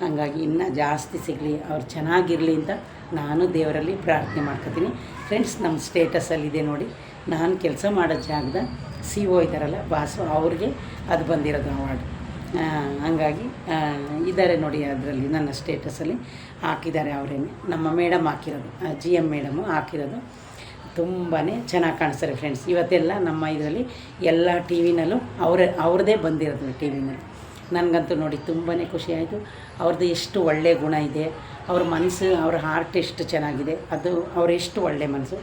ಹಾಗಾಗಿ ಇನ್ನೂ ಜಾಸ್ತಿ ಸಿಗಲಿ, ಅವ್ರು ಚೆನ್ನಾಗಿರಲಿ ಅಂತ ನಾನು ದೇವರಲ್ಲಿ ಪ್ರಾರ್ಥನೆ ಮಾಡ್ಕೋತೀನಿ. ಫ್ರೆಂಡ್ಸ್ ನಮ್ಮ ಸ್ಟೇಟಸಲ್ಲಿದೆ ನೋಡಿ, ನಾನು ಕೆಲಸ ಮಾಡೋ ಜಾಗದ ಸಿ ಒ ಇದ್ದಾರಲ್ಲ, ಬಾಸು ಅವ್ರಿಗೆ ಅದು ಬಂದಿರೋದು ಅವಾರ್ಡ್ ಹಂಗಾಗಿ ಇದ್ದಾರೆ ನೋಡಿ ಅದರಲ್ಲಿ ನನ್ನ ಸ್ಟೇಟಸಲ್ಲಿ ಹಾಕಿದ್ದಾರೆ ಅವರೇನೆ. ನಮ್ಮ ಮೇಡಮ್ ಹಾಕಿರೋದು ಜಿ ಎಂ ಮೇಡಮು ಹಾಕಿರೋದು. ತುಂಬಾ ಚೆನ್ನಾಗಿ ಕಾಣಿಸ್ತಾರೆ ಫ್ರೆಂಡ್ಸ್ ಇವತ್ತೆಲ್ಲ ನಮ್ಮ ಇದರಲ್ಲಿ ಎಲ್ಲ ಟಿ ವಿನಲ್ಲೂ ಅವರೇ, ಅವ್ರದ್ದೇ ಬಂದಿರೋದು ಟಿ ವಿನಲ್ಲಿ ನನಗಂತೂ ನೋಡಿ ತುಂಬಾ ಖುಷಿ ಆಯಿತು. ಅವ್ರದ್ದು ಎಷ್ಟು ಒಳ್ಳೆಯ ಗುಣ ಇದೆ. ಅವ್ರ ಮನಸ್ಸು, ಅವ್ರ ಹಾರ್ಟ್ ಎಷ್ಟು ಚೆನ್ನಾಗಿದೆ. ಅದು ಅವ್ರ ಎಷ್ಟು ಒಳ್ಳೆಯ ಮನಸ್ಸು.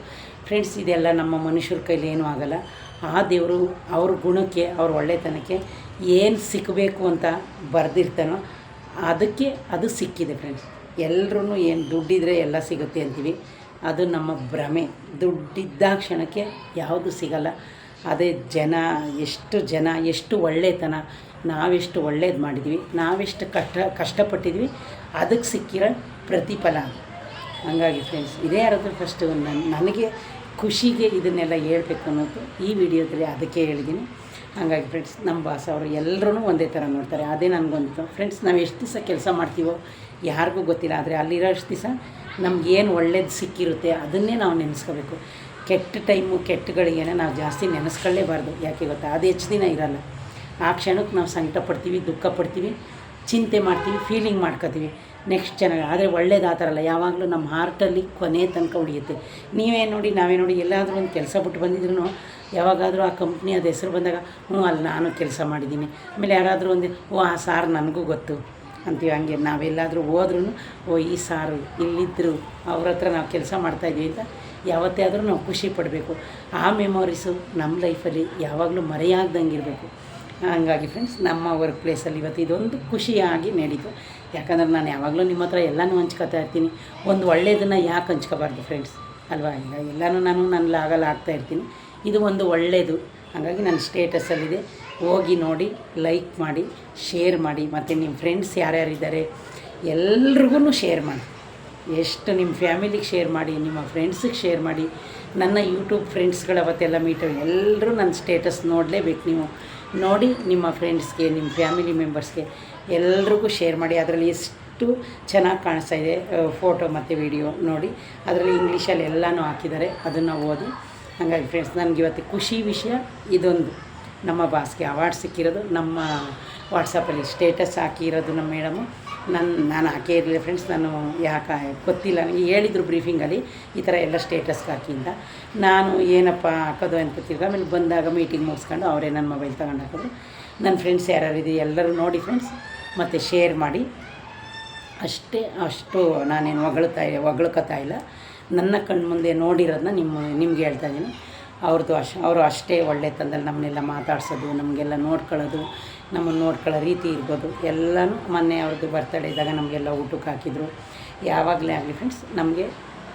ಫ್ರೆಂಡ್ಸ್ ಇದೆಲ್ಲ ನಮ್ಮ ಮನುಷ್ಯರ ಕೈಲಿ ಏನೂ ಆಗಲ್ಲ. ಆ ದೇವರು ಅವ್ರ ಗುಣಕ್ಕೆ, ಅವ್ರ ಒಳ್ಳೆತನಕ್ಕೆ ಏನು ಸಿಕ್ಕಬೇಕು ಅಂತ ಬರೆದಿರ್ತಾನೋ ಅದಕ್ಕೆ ಅದು ಸಿಕ್ಕಿದೆ ಫ್ರೆಂಡ್ಸ್ ಎಲ್ಲರೂ ಏನು ದುಡ್ಡಿದ್ರೆ ಎಲ್ಲ ಸಿಗುತ್ತೆ ಅಂತೀವಿ. ಅದು ನಮ್ಮ ಭ್ರಮೆ. ದುಡ್ಡಿದ್ದ ಕ್ಷಣಕ್ಕೆ ಯಾವುದು ಸಿಗಲ್ಲ. ಅದೇ ಜನ, ಎಷ್ಟು ಜನ, ಎಷ್ಟು ಒಳ್ಳೆತನ, ನಾವೆಷ್ಟು ಒಳ್ಳೇದು ಮಾಡಿದ್ವಿ, ನಾವೆಷ್ಟು ಕಷ್ಟ, ಕಷ್ಟಪಟ್ಟಿದ್ವಿ, ಅದಕ್ಕೆ ಸಿಕ್ಕಿರೋ ಪ್ರತಿಫಲ ಹಂಗಾಗಿ ಫ್ರೆಂಡ್ಸ್ ಇದೇ ಯಾರಾದರೂ ಫಸ್ಟು ನನಗೆ ಖುಷಿಗೆ ಇದನ್ನೆಲ್ಲ ಹೇಳಬೇಕು ಅನ್ನೋದು ಈ ವಿಡಿಯೋದಲ್ಲಿ ಅದಕ್ಕೆ ಹೇಳಿದ್ದೀನಿ. ಹಾಗಾಗಿ ಫ್ರೆಂಡ್ಸ್ ನಮ್ಮ ಬಾಸ್ ಅವರು ಎಲ್ಲರೂ ಒಂದೇ ಥರ ನೋಡ್ತಾರೆ. ಅದೇ ನನಗೊಂದು ಫ್ರೆಂಡ್ಸ್ ನಾವು ಎಷ್ಟು ದಿವಸ ಕೆಲಸ ಮಾಡ್ತೀವೋ ಯಾರಿಗೂ ಗೊತ್ತಿಲ್ಲ, ಆದರೆ ಅಲ್ಲಿರೋ ಅಷ್ಟು ದಿವಸ ನಮಗೇನು ಒಳ್ಳೇದು ಸಿಕ್ಕಿರುತ್ತೆ ಅದನ್ನೇ ನಾವು ನೆನೆಸ್ಕೋಬೇಕು. ಕೆಟ್ಟ ಟೈಮು ಕೆಟ್ಟಗಳಿಗೇನೆ ನಾವು ಜಾಸ್ತಿ ನೆನೆಸ್ಕೊಳ್ಳೇಬಾರ್ದು ಯಾಕೆ ಗೊತ್ತಾ? ಅದು ಹೆಚ್ಚು ದಿನ ಇರಲ್ಲ. ಆ ಕ್ಷಣಕ್ಕೆ ನಾವು ಸಂಕಟ ಪಡ್ತೀವಿ ದುಃಖ ಪಡ್ತೀವಿ ಚಿಂತೆ ಮಾಡ್ತೀವಿ ಫೀಲಿಂಗ್ ಮಾಡ್ಕೋತೀವಿ. ನೆಕ್ಸ್ಟ್ ಚೆನ್ನಾಗಿ ಆದರೆ ಒಳ್ಳೇದು ಆ ಥರ ಅಲ್ಲ. ಯಾವಾಗಲೂ ನಮ್ಮ ಹಾರ್ಟಲ್ಲಿ ಕೊನೆ ತನಕ ಉಳಿಯುತ್ತೆ. ನೀವೇ ನೋಡಿ ನಾವೇ ನೋಡಿ, ಎಲ್ಲಾದರೂ ಒಂದು ಕೆಲಸ ಬಿಟ್ಟು ಬಂದಿದ್ರು ಯಾವಾಗಾದರೂ ಆ ಕಂಪ್ನಿ ಅದು ಹೆಸರು ಬಂದಾಗ, ಹ್ಞೂ, ಅಲ್ಲಿ ನಾನು ಕೆಲಸ ಮಾಡಿದ್ದೀನಿ. ಆಮೇಲೆ ಯಾರಾದರೂ ಒಂದು, ಓ, ಆ ಸಾರ್ ನನಗೂ ಗೊತ್ತು ಅಂತೀವಿ. ಹಂಗೆ ನಾವೆಲ್ಲಾದರೂ ಹೋದ್ರೂ ಓ, ಈ ಸಾರು ಇಲ್ಲಿದ್ದರು ಅವ್ರ ಹತ್ರ ನಾವು ಕೆಲಸ ಮಾಡ್ತಾಯಿದ್ವಿ ಅಂತ ಯಾವತ್ತೇ ಆದರೂ ನಾವು ಖುಷಿ ಪಡಬೇಕು. ಆ ಮೆಮೊರೀಸು ನಮ್ಮ ಲೈಫಲ್ಲಿ ಯಾವಾಗಲೂ ಮರೆಯಾಗ್ದಂಗೆ ಇರಬೇಕು. ಹಂಗಾಗಿ ಫ್ರೆಂಡ್ಸ್ ನಮ್ಮ ವರ್ಕ್ ಪ್ಲೇಸಲ್ಲಿ ಇವತ್ತು ಇದೊಂದು ಖುಷಿಯಾಗಿ ನಡೀತು. ಯಾಕಂದ್ರೆ ನಾನು ಯಾವಾಗಲೂ ನಿಮ್ಮ ಹತ್ರ ಎಲ್ಲನೂ ಹಂಚ್ಕೊತಾ ಇರ್ತೀನಿ. ಒಂದು ಒಳ್ಳೆಯದನ್ನು ಯಾಕೆ ಹಂಚ್ಕೋಬಾರ್ದು ಫ್ರೆಂಡ್ಸ್ ಅಲ್ವಾ? ಈಗ ಎಲ್ಲನೂ ನಾನು ನನ್ನ ಲಾಗಲ್ಲಿ ಹಾಕ್ತಾ ಇರ್ತೀನಿ. ಇದು ಒಂದು ಒಳ್ಳೆಯದು ಹಾಗಾಗಿ ನನ್ನ ಸ್ಟೇಟಸಲ್ಲಿದೆ ಹೋಗಿ ನೋಡಿ ಲೈಕ್ ಮಾಡಿ ಶೇರ್ ಮಾಡಿ. ಮತ್ತು ನಿಮ್ಮ ಫ್ರೆಂಡ್ಸ್ ಯಾರ್ಯಾರಿದ್ದಾರೆ ಎಲ್ರಿಗೂ ಶೇರ್ ಮಾಡಿ. ಎಷ್ಟು ನಿಮ್ಮ ಫ್ಯಾಮಿಲಿಗೆ ಶೇರ್ ಮಾಡಿ, ನಿಮ್ಮ ಫ್ರೆಂಡ್ಸಿಗೆ ಶೇರ್ ಮಾಡಿ, ನನ್ನ ಯೂಟ್ಯೂಬ್ ಫ್ರೆಂಡ್ಸ್ಗಳು ಅವತ್ತೆಲ್ಲ ಮೀಟ್ ಎಲ್ಲರೂ ನನ್ನ ಸ್ಟೇಟಸ್ ನೋಡಲೇಬೇಕು ನೀವು. ನೋಡಿ ನಿಮ್ಮ ಫ್ರೆಂಡ್ಸ್ಗೆ ನಿಮ್ಮ ಫ್ಯಾಮಿಲಿ ಮೆಂಬರ್ಸ್ಗೆ ಎಲ್ರಿಗೂ ಶೇರ್ ಮಾಡಿ. ಅದರಲ್ಲಿ ಎಷ್ಟು ಚೆನ್ನಾಗಿ ಕಾಣಿಸ್ತಾ ಇದೆ ಫೋಟೋ ಮತ್ತು ವಿಡಿಯೋ ನೋಡಿ. ಅದರಲ್ಲಿ ಇಂಗ್ಲೀಷಲ್ಲಿ ಎಲ್ಲನೂ ಹಾಕಿದ್ದಾರೆ, ಅದನ್ನು ಓದಿ. ಹಾಗಾಗಿ ಫ್ರೆಂಡ್ಸ್ ನನಗೆ ಇವತ್ತು ಖುಷಿ ವಿಷಯ ಇದೊಂದು. ನಮ್ಮ ಬಾಸ್ಗೆ ಅವಾರ್ಡ್ ಸಿಕ್ಕಿರೋದು, ನಮ್ಮ ವಾಟ್ಸಪ್ಪಲ್ಲಿ ಸ್ಟೇಟಸ್ ಹಾಕಿರೋದು ನಮ್ಮ ಮೇಡಮು. ನನ್ನ ನಾನು ಹಾಕೇ ಇರಲಿಲ್ಲ ಫ್ರೆಂಡ್ಸ್ ನಾನು ಯಾಕೆ ಗೊತ್ತಿಲ್ಲ. ನನಗೆ ಹೇಳಿದರು ಬ್ರೀಫಿಂಗಲ್ಲಿ ಈ ಥರ ಎಲ್ಲ ಸ್ಟೇಟಸ್ಗೆ ಹಾಕಿ ಅಂತ. ನಾನು ಏನಪ್ಪ ಹಾಕೋದು ತಿರ್ಗಿ, ಆಮೇಲೆ ಬಂದಾಗ ಮೀಟಿಂಗ್ ಮುಗಿಸ್ಕೊಂಡು ಅವರೇ ನನ್ನ ಮೊಬೈಲ್ ತಗೊಂಡು ಹಾಕೋದು ನನ್ನ ಫ್ರೆಂಡ್ಸ್ ಯಾರ್ಯಾರು ಇದೆ ಎಲ್ಲರೂ ನೋಡಿ ಫ್ರೆಂಡ್ಸ್ ಮತ್ತು ಶೇರ್ ಮಾಡಿ. ಅಷ್ಟೇ, ಅಷ್ಟು ನಾನೇನು ಹೊಗಳ್ತಾ ಹೊಗಳ್ಕೊತಾ ಇಲ್ಲ. ನನ್ನ ಕಣ್ಣು ಮುಂದೆ ನೋಡಿರೋದನ್ನ ನಿಮ್ಮ, ನಿಮ್ಗೆ ಹೇಳ್ತಾ ಇದ್ದೀನಿ. ಅವ್ರದ್ದು ಅಶ್ ಅವರು ಅಷ್ಟೇ ಒಳ್ಳೆ ತಂದಲ್ಲಿ ನಮ್ಮನ್ನೆಲ್ಲ ಮಾತಾಡ್ಸೋದು, ನಮಗೆಲ್ಲ ನೋಡ್ಕೊಳ್ಳೋದು, ನಮ್ಮನ್ನು ನೋಡ್ಕೊಳ್ಳೋ ರೀತಿ ಇರ್ಬೋದು. ಎಲ್ಲನೂ ಮೊನ್ನೆ ಅವ್ರದ್ದು ಬರ್ತಡೇ ಇದ್ದಾಗ ನಮಗೆಲ್ಲ ಊಟಕ್ಕೆ ಹಾಕಿದ್ರು. ಯಾವಾಗಲೇ ಆಗಲಿ ಫ್ರೆಂಡ್ಸ್ ನಮಗೆ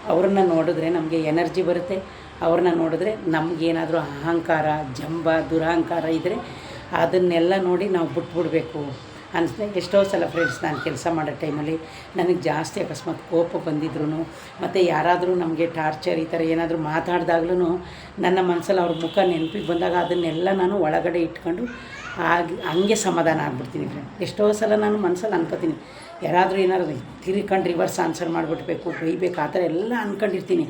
ಅವ್ರನ್ನ ನೋಡಿದ್ರೆ ನಮಗೆ ಎನರ್ಜಿ ಬರುತ್ತೆ. ಅವ್ರನ್ನ ನೋಡಿದ್ರೆ ನಮಗೇನಾದರೂ ಅಹಂಕಾರ, ಜಂಬ, ದುರಹಂಕಾರ ಇದ್ದರೆ ಅದನ್ನೆಲ್ಲ ನೋಡಿ ನಾವು ಬಿಟ್ಬಿಡ್ಬೇಕು. ಅನಿಸ್ತದೆ ಎಷ್ಟೋ ಸಲ ಫ್ರೆಂಡ್ಸ್ ನಾನು ಕೆಲಸ ಮಾಡೋ ಟೈಮಲ್ಲಿ ನನಗೆ ಜಾಸ್ತಿ ಅಕಸ್ಮಾತ್ ಕೋಪ ಬಂದಿದ್ರು ಮತ್ತು ಯಾರಾದರೂ ನಮಗೆ ಟಾರ್ಚರ್ ಈ ಥರ ಏನಾದರೂ ಮಾತಾಡಿದಾಗ್ಲೂ ನನ್ನ ಮನಸ್ಸಲ್ಲಿ ಅವ್ರ ಮುಖ ನೆನಪಿಗೆ ಬಂದಾಗ ಅದನ್ನೆಲ್ಲ ನಾನು ಒಳಗಡೆ ಇಟ್ಕೊಂಡು ಆಗಿ, ಹಂಗೆ ಸಮಾಧಾನ ಆಗ್ಬಿಡ್ತೀನಿ ಫ್ರೆಂಡ್ ಎಷ್ಟೋ ಸಲ ನಾನು ಮನಸ್ಸಲ್ಲಿ ಅನ್ಕೋತೀನಿ, ಯಾರಾದರೂ ಏನಾದ್ರು ತಿರ್ಕೊಂಡು ರಿವರ್ಸ್ ಆನ್ಸರ್ ಮಾಡಿಬಿಡ್ಬೇಕು ಬೈಬೇಕು, ಆ ಥರ ಎಲ್ಲ ಅಂದ್ಕೊಂಡಿರ್ತೀನಿ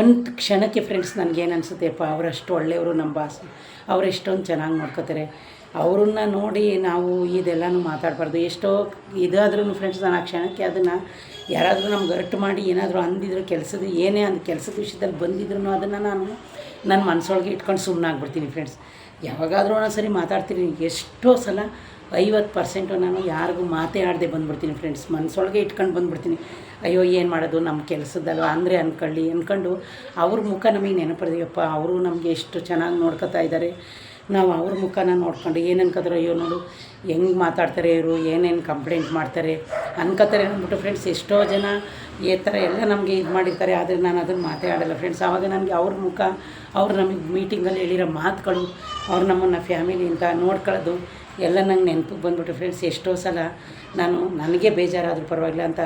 ಒಂದು ಕ್ಷಣಕ್ಕೆ ಫ್ರೆಂಡ್ಸ್ ನನಗೇನು ಅನಿಸುತ್ತೆಪ್ಪ ಅವರಷ್ಟು ಒಳ್ಳೆಯವರು ನಮ್ಮ ಬಾಸ್ ಅವರೆಷ್ಟೊಂದು ಚೆನ್ನಾಗಿ ನೋಡ್ಕೋತಾರೆ ಅವ್ರನ್ನ ನೋಡಿ ನಾವು ಇದೆಲ್ಲನೂ ಮಾತಾಡಬಾರ್ದು. ಎಷ್ಟೋ ಇದಾದ್ರೂ ಫ್ರೆಂಡ್ಸ್ ನಾನು ಆ ಕ್ಷಣಕ್ಕೆ ಅದನ್ನು ಯಾರಾದರೂ ನಮ್ಗೆ ಅರ್ಟ್ ಮಾಡಿ ಏನಾದರೂ ಅಂದಿದ್ರು ಕೆಲಸದ ಏನೇ ಅಂದ್ ಕೆಲಸದ ವಿಷಯದಲ್ಲಿ ಬಂದಿದ್ರು ಅದನ್ನು ನಾನು ನನ್ನ ಮನಸ್ಸೊಳಗೆ ಇಟ್ಕೊಂಡು ಸುಮ್ಮನಾಗ್ಬಿಡ್ತೀನಿ ಫ್ರೆಂಡ್ಸ್ ಯಾವಾಗಾದರೂ ಒಂದೊಂದ್ಸರಿ ಮಾತಾಡ್ತೀನಿ. ಎಷ್ಟೋ ಸಲ ಐವತ್ತು ಪರ್ಸೆಂಟು ನಾನು ಯಾರಿಗೂ ಮಾತೇ ಆಡದೆ ಬಂದ್ಬಿಡ್ತೀನಿ ಫ್ರೆಂಡ್ಸ್ ಮನಸ್ಸೊಳಗೆ ಇಟ್ಕೊಂಡು ಬಂದ್ಬಿಡ್ತೀನಿ. ಅಯ್ಯೋ, ಏನು ಮಾಡೋದು? ನಮ್ಮ ಕೆಲಸದಲ್ವ ಅಂದರೆ ಅಂದ್ಕೊಳ್ಳಿ ಅಂದ್ಕೊಂಡು ಅವ್ರ ಮುಖ ನಮಗೆ ನೆನಪಡಿದೆಯಪ್ಪ ಅವರು ನಮಗೆ ಎಷ್ಟು ಚೆನ್ನಾಗಿ ನೋಡ್ಕೊತಾ ಇದ್ದಾರೆ ನಾವು ಅವ್ರ ಮುಖನ ನೋಡ್ಕೊಂಡು ಏನು ಅನ್ಕೋತಾರೆ ಅಯ್ಯೋ ನೋಡು, ಹೆಂಗೆ ಮಾತಾಡ್ತಾರೆ ಇವರು, ಏನೇನು ಕಂಪ್ಲೇಂಟ್ ಮಾಡ್ತಾರೆ ಅನ್ಕೋತಾರೆ ಅಂದ್ಬಿಟ್ಟು ಫ್ರೆಂಡ್ಸ್ ಎಷ್ಟೋ ಜನ ಈ ಥರ ಎಲ್ಲ ನಮಗೆ ಇದು ಮಾಡಿರ್ತಾರೆ, ಆದರೆ ನಾನು ಅದನ್ನು ಮಾತೇ ಆಡಲ್ಲ ಫ್ರೆಂಡ್ಸ್ ಆವಾಗ ನನಗೆ ಅವ್ರ ಮುಖ, ಅವ್ರು ನಮಗೆ ಮೀಟಿಂಗಲ್ಲಿ ಹೇಳಿರೋ ಮಾತುಗಳು, ಅವ್ರು ನಮ್ಮನ್ನು ಫ್ಯಾಮಿಲಿ ಅಂತ ನೋಡ್ಕೊಳ್ಳೋದು ಎಲ್ಲ ನಂಗೆ ನೆನಪಿಗೆ ಬಂದ್ಬಿಟ್ಟು ಫ್ರೆಂಡ್ಸ್ ಎಷ್ಟೋ ಸಲ ನಾನು, ನನಗೆ ಬೇಜಾರಾದರೂ ಪರವಾಗಿಲ್ಲ ಅಂತ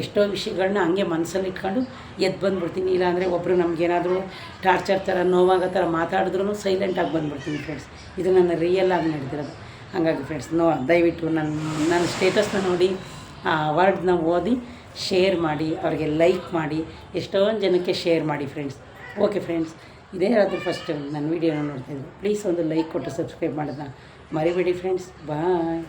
ಎಷ್ಟೋ ವಿಷಯಗಳನ್ನ ಹಂಗೆ ಮನಸ್ಸಲ್ಲಿ ಇಟ್ಕೊಂಡು ಎದ್ದು ಬಂದ್ಬಿಡ್ತೀನಿ. ಇಲ್ಲಾಂದರೆ ಒಬ್ಬರು ನಮಗೇನಾದರೂ ಟಾರ್ಚರ್ ಥರ, ನೋವಾಗೋ ಥರ ಮಾತಾಡಿದ್ರೂ ಸೈಲೆಂಟಾಗಿ ಬಂದ್ಬಿಡ್ತೀನಿ ಫ್ರೆಂಡ್ಸ್ ಇದು ನನ್ನ ರಿಯಲ್ ಆಗಿ ನಡೆದಿರೋದು ಹಾಗಾಗಿ ಫ್ರೆಂಡ್ಸ್ ನೋ, ದಯವಿಟ್ಟು ನನ್ನ ನನ್ನ ಸ್ಟೇಟಸ್ನ ನೋಡಿ, ಆ ಅವಾರ್ಡ್ನ ಓದಿ ಶೇರ್ ಮಾಡಿ, ಅವ್ರಿಗೆ ಲೈಕ್ ಮಾಡಿ, ಎಷ್ಟೊಂದು ಜನಕ್ಕೆ ಶೇರ್ ಮಾಡಿ ಫ್ರೆಂಡ್ಸ್ ಓಕೆ ಫ್ರೆಂಡ್ಸ್ ಇದೇ ಆದರೂ ಫಸ್ಟ್ ನನ್ನ ವೀಡಿಯೋನ ನೋಡ್ತಿದ್ರು ಪ್ಲೀಸ್ ಒಂದು ಲೈಕ್ ಕೊಟ್ಟು ಸಬ್ಸ್ಕ್ರೈಬ್ ಮಾಡೋದನ್ನ. ಮರಿಬೇಡಿ ಫ್ರೆಂಡ್ಸ್ ಬಾಯ್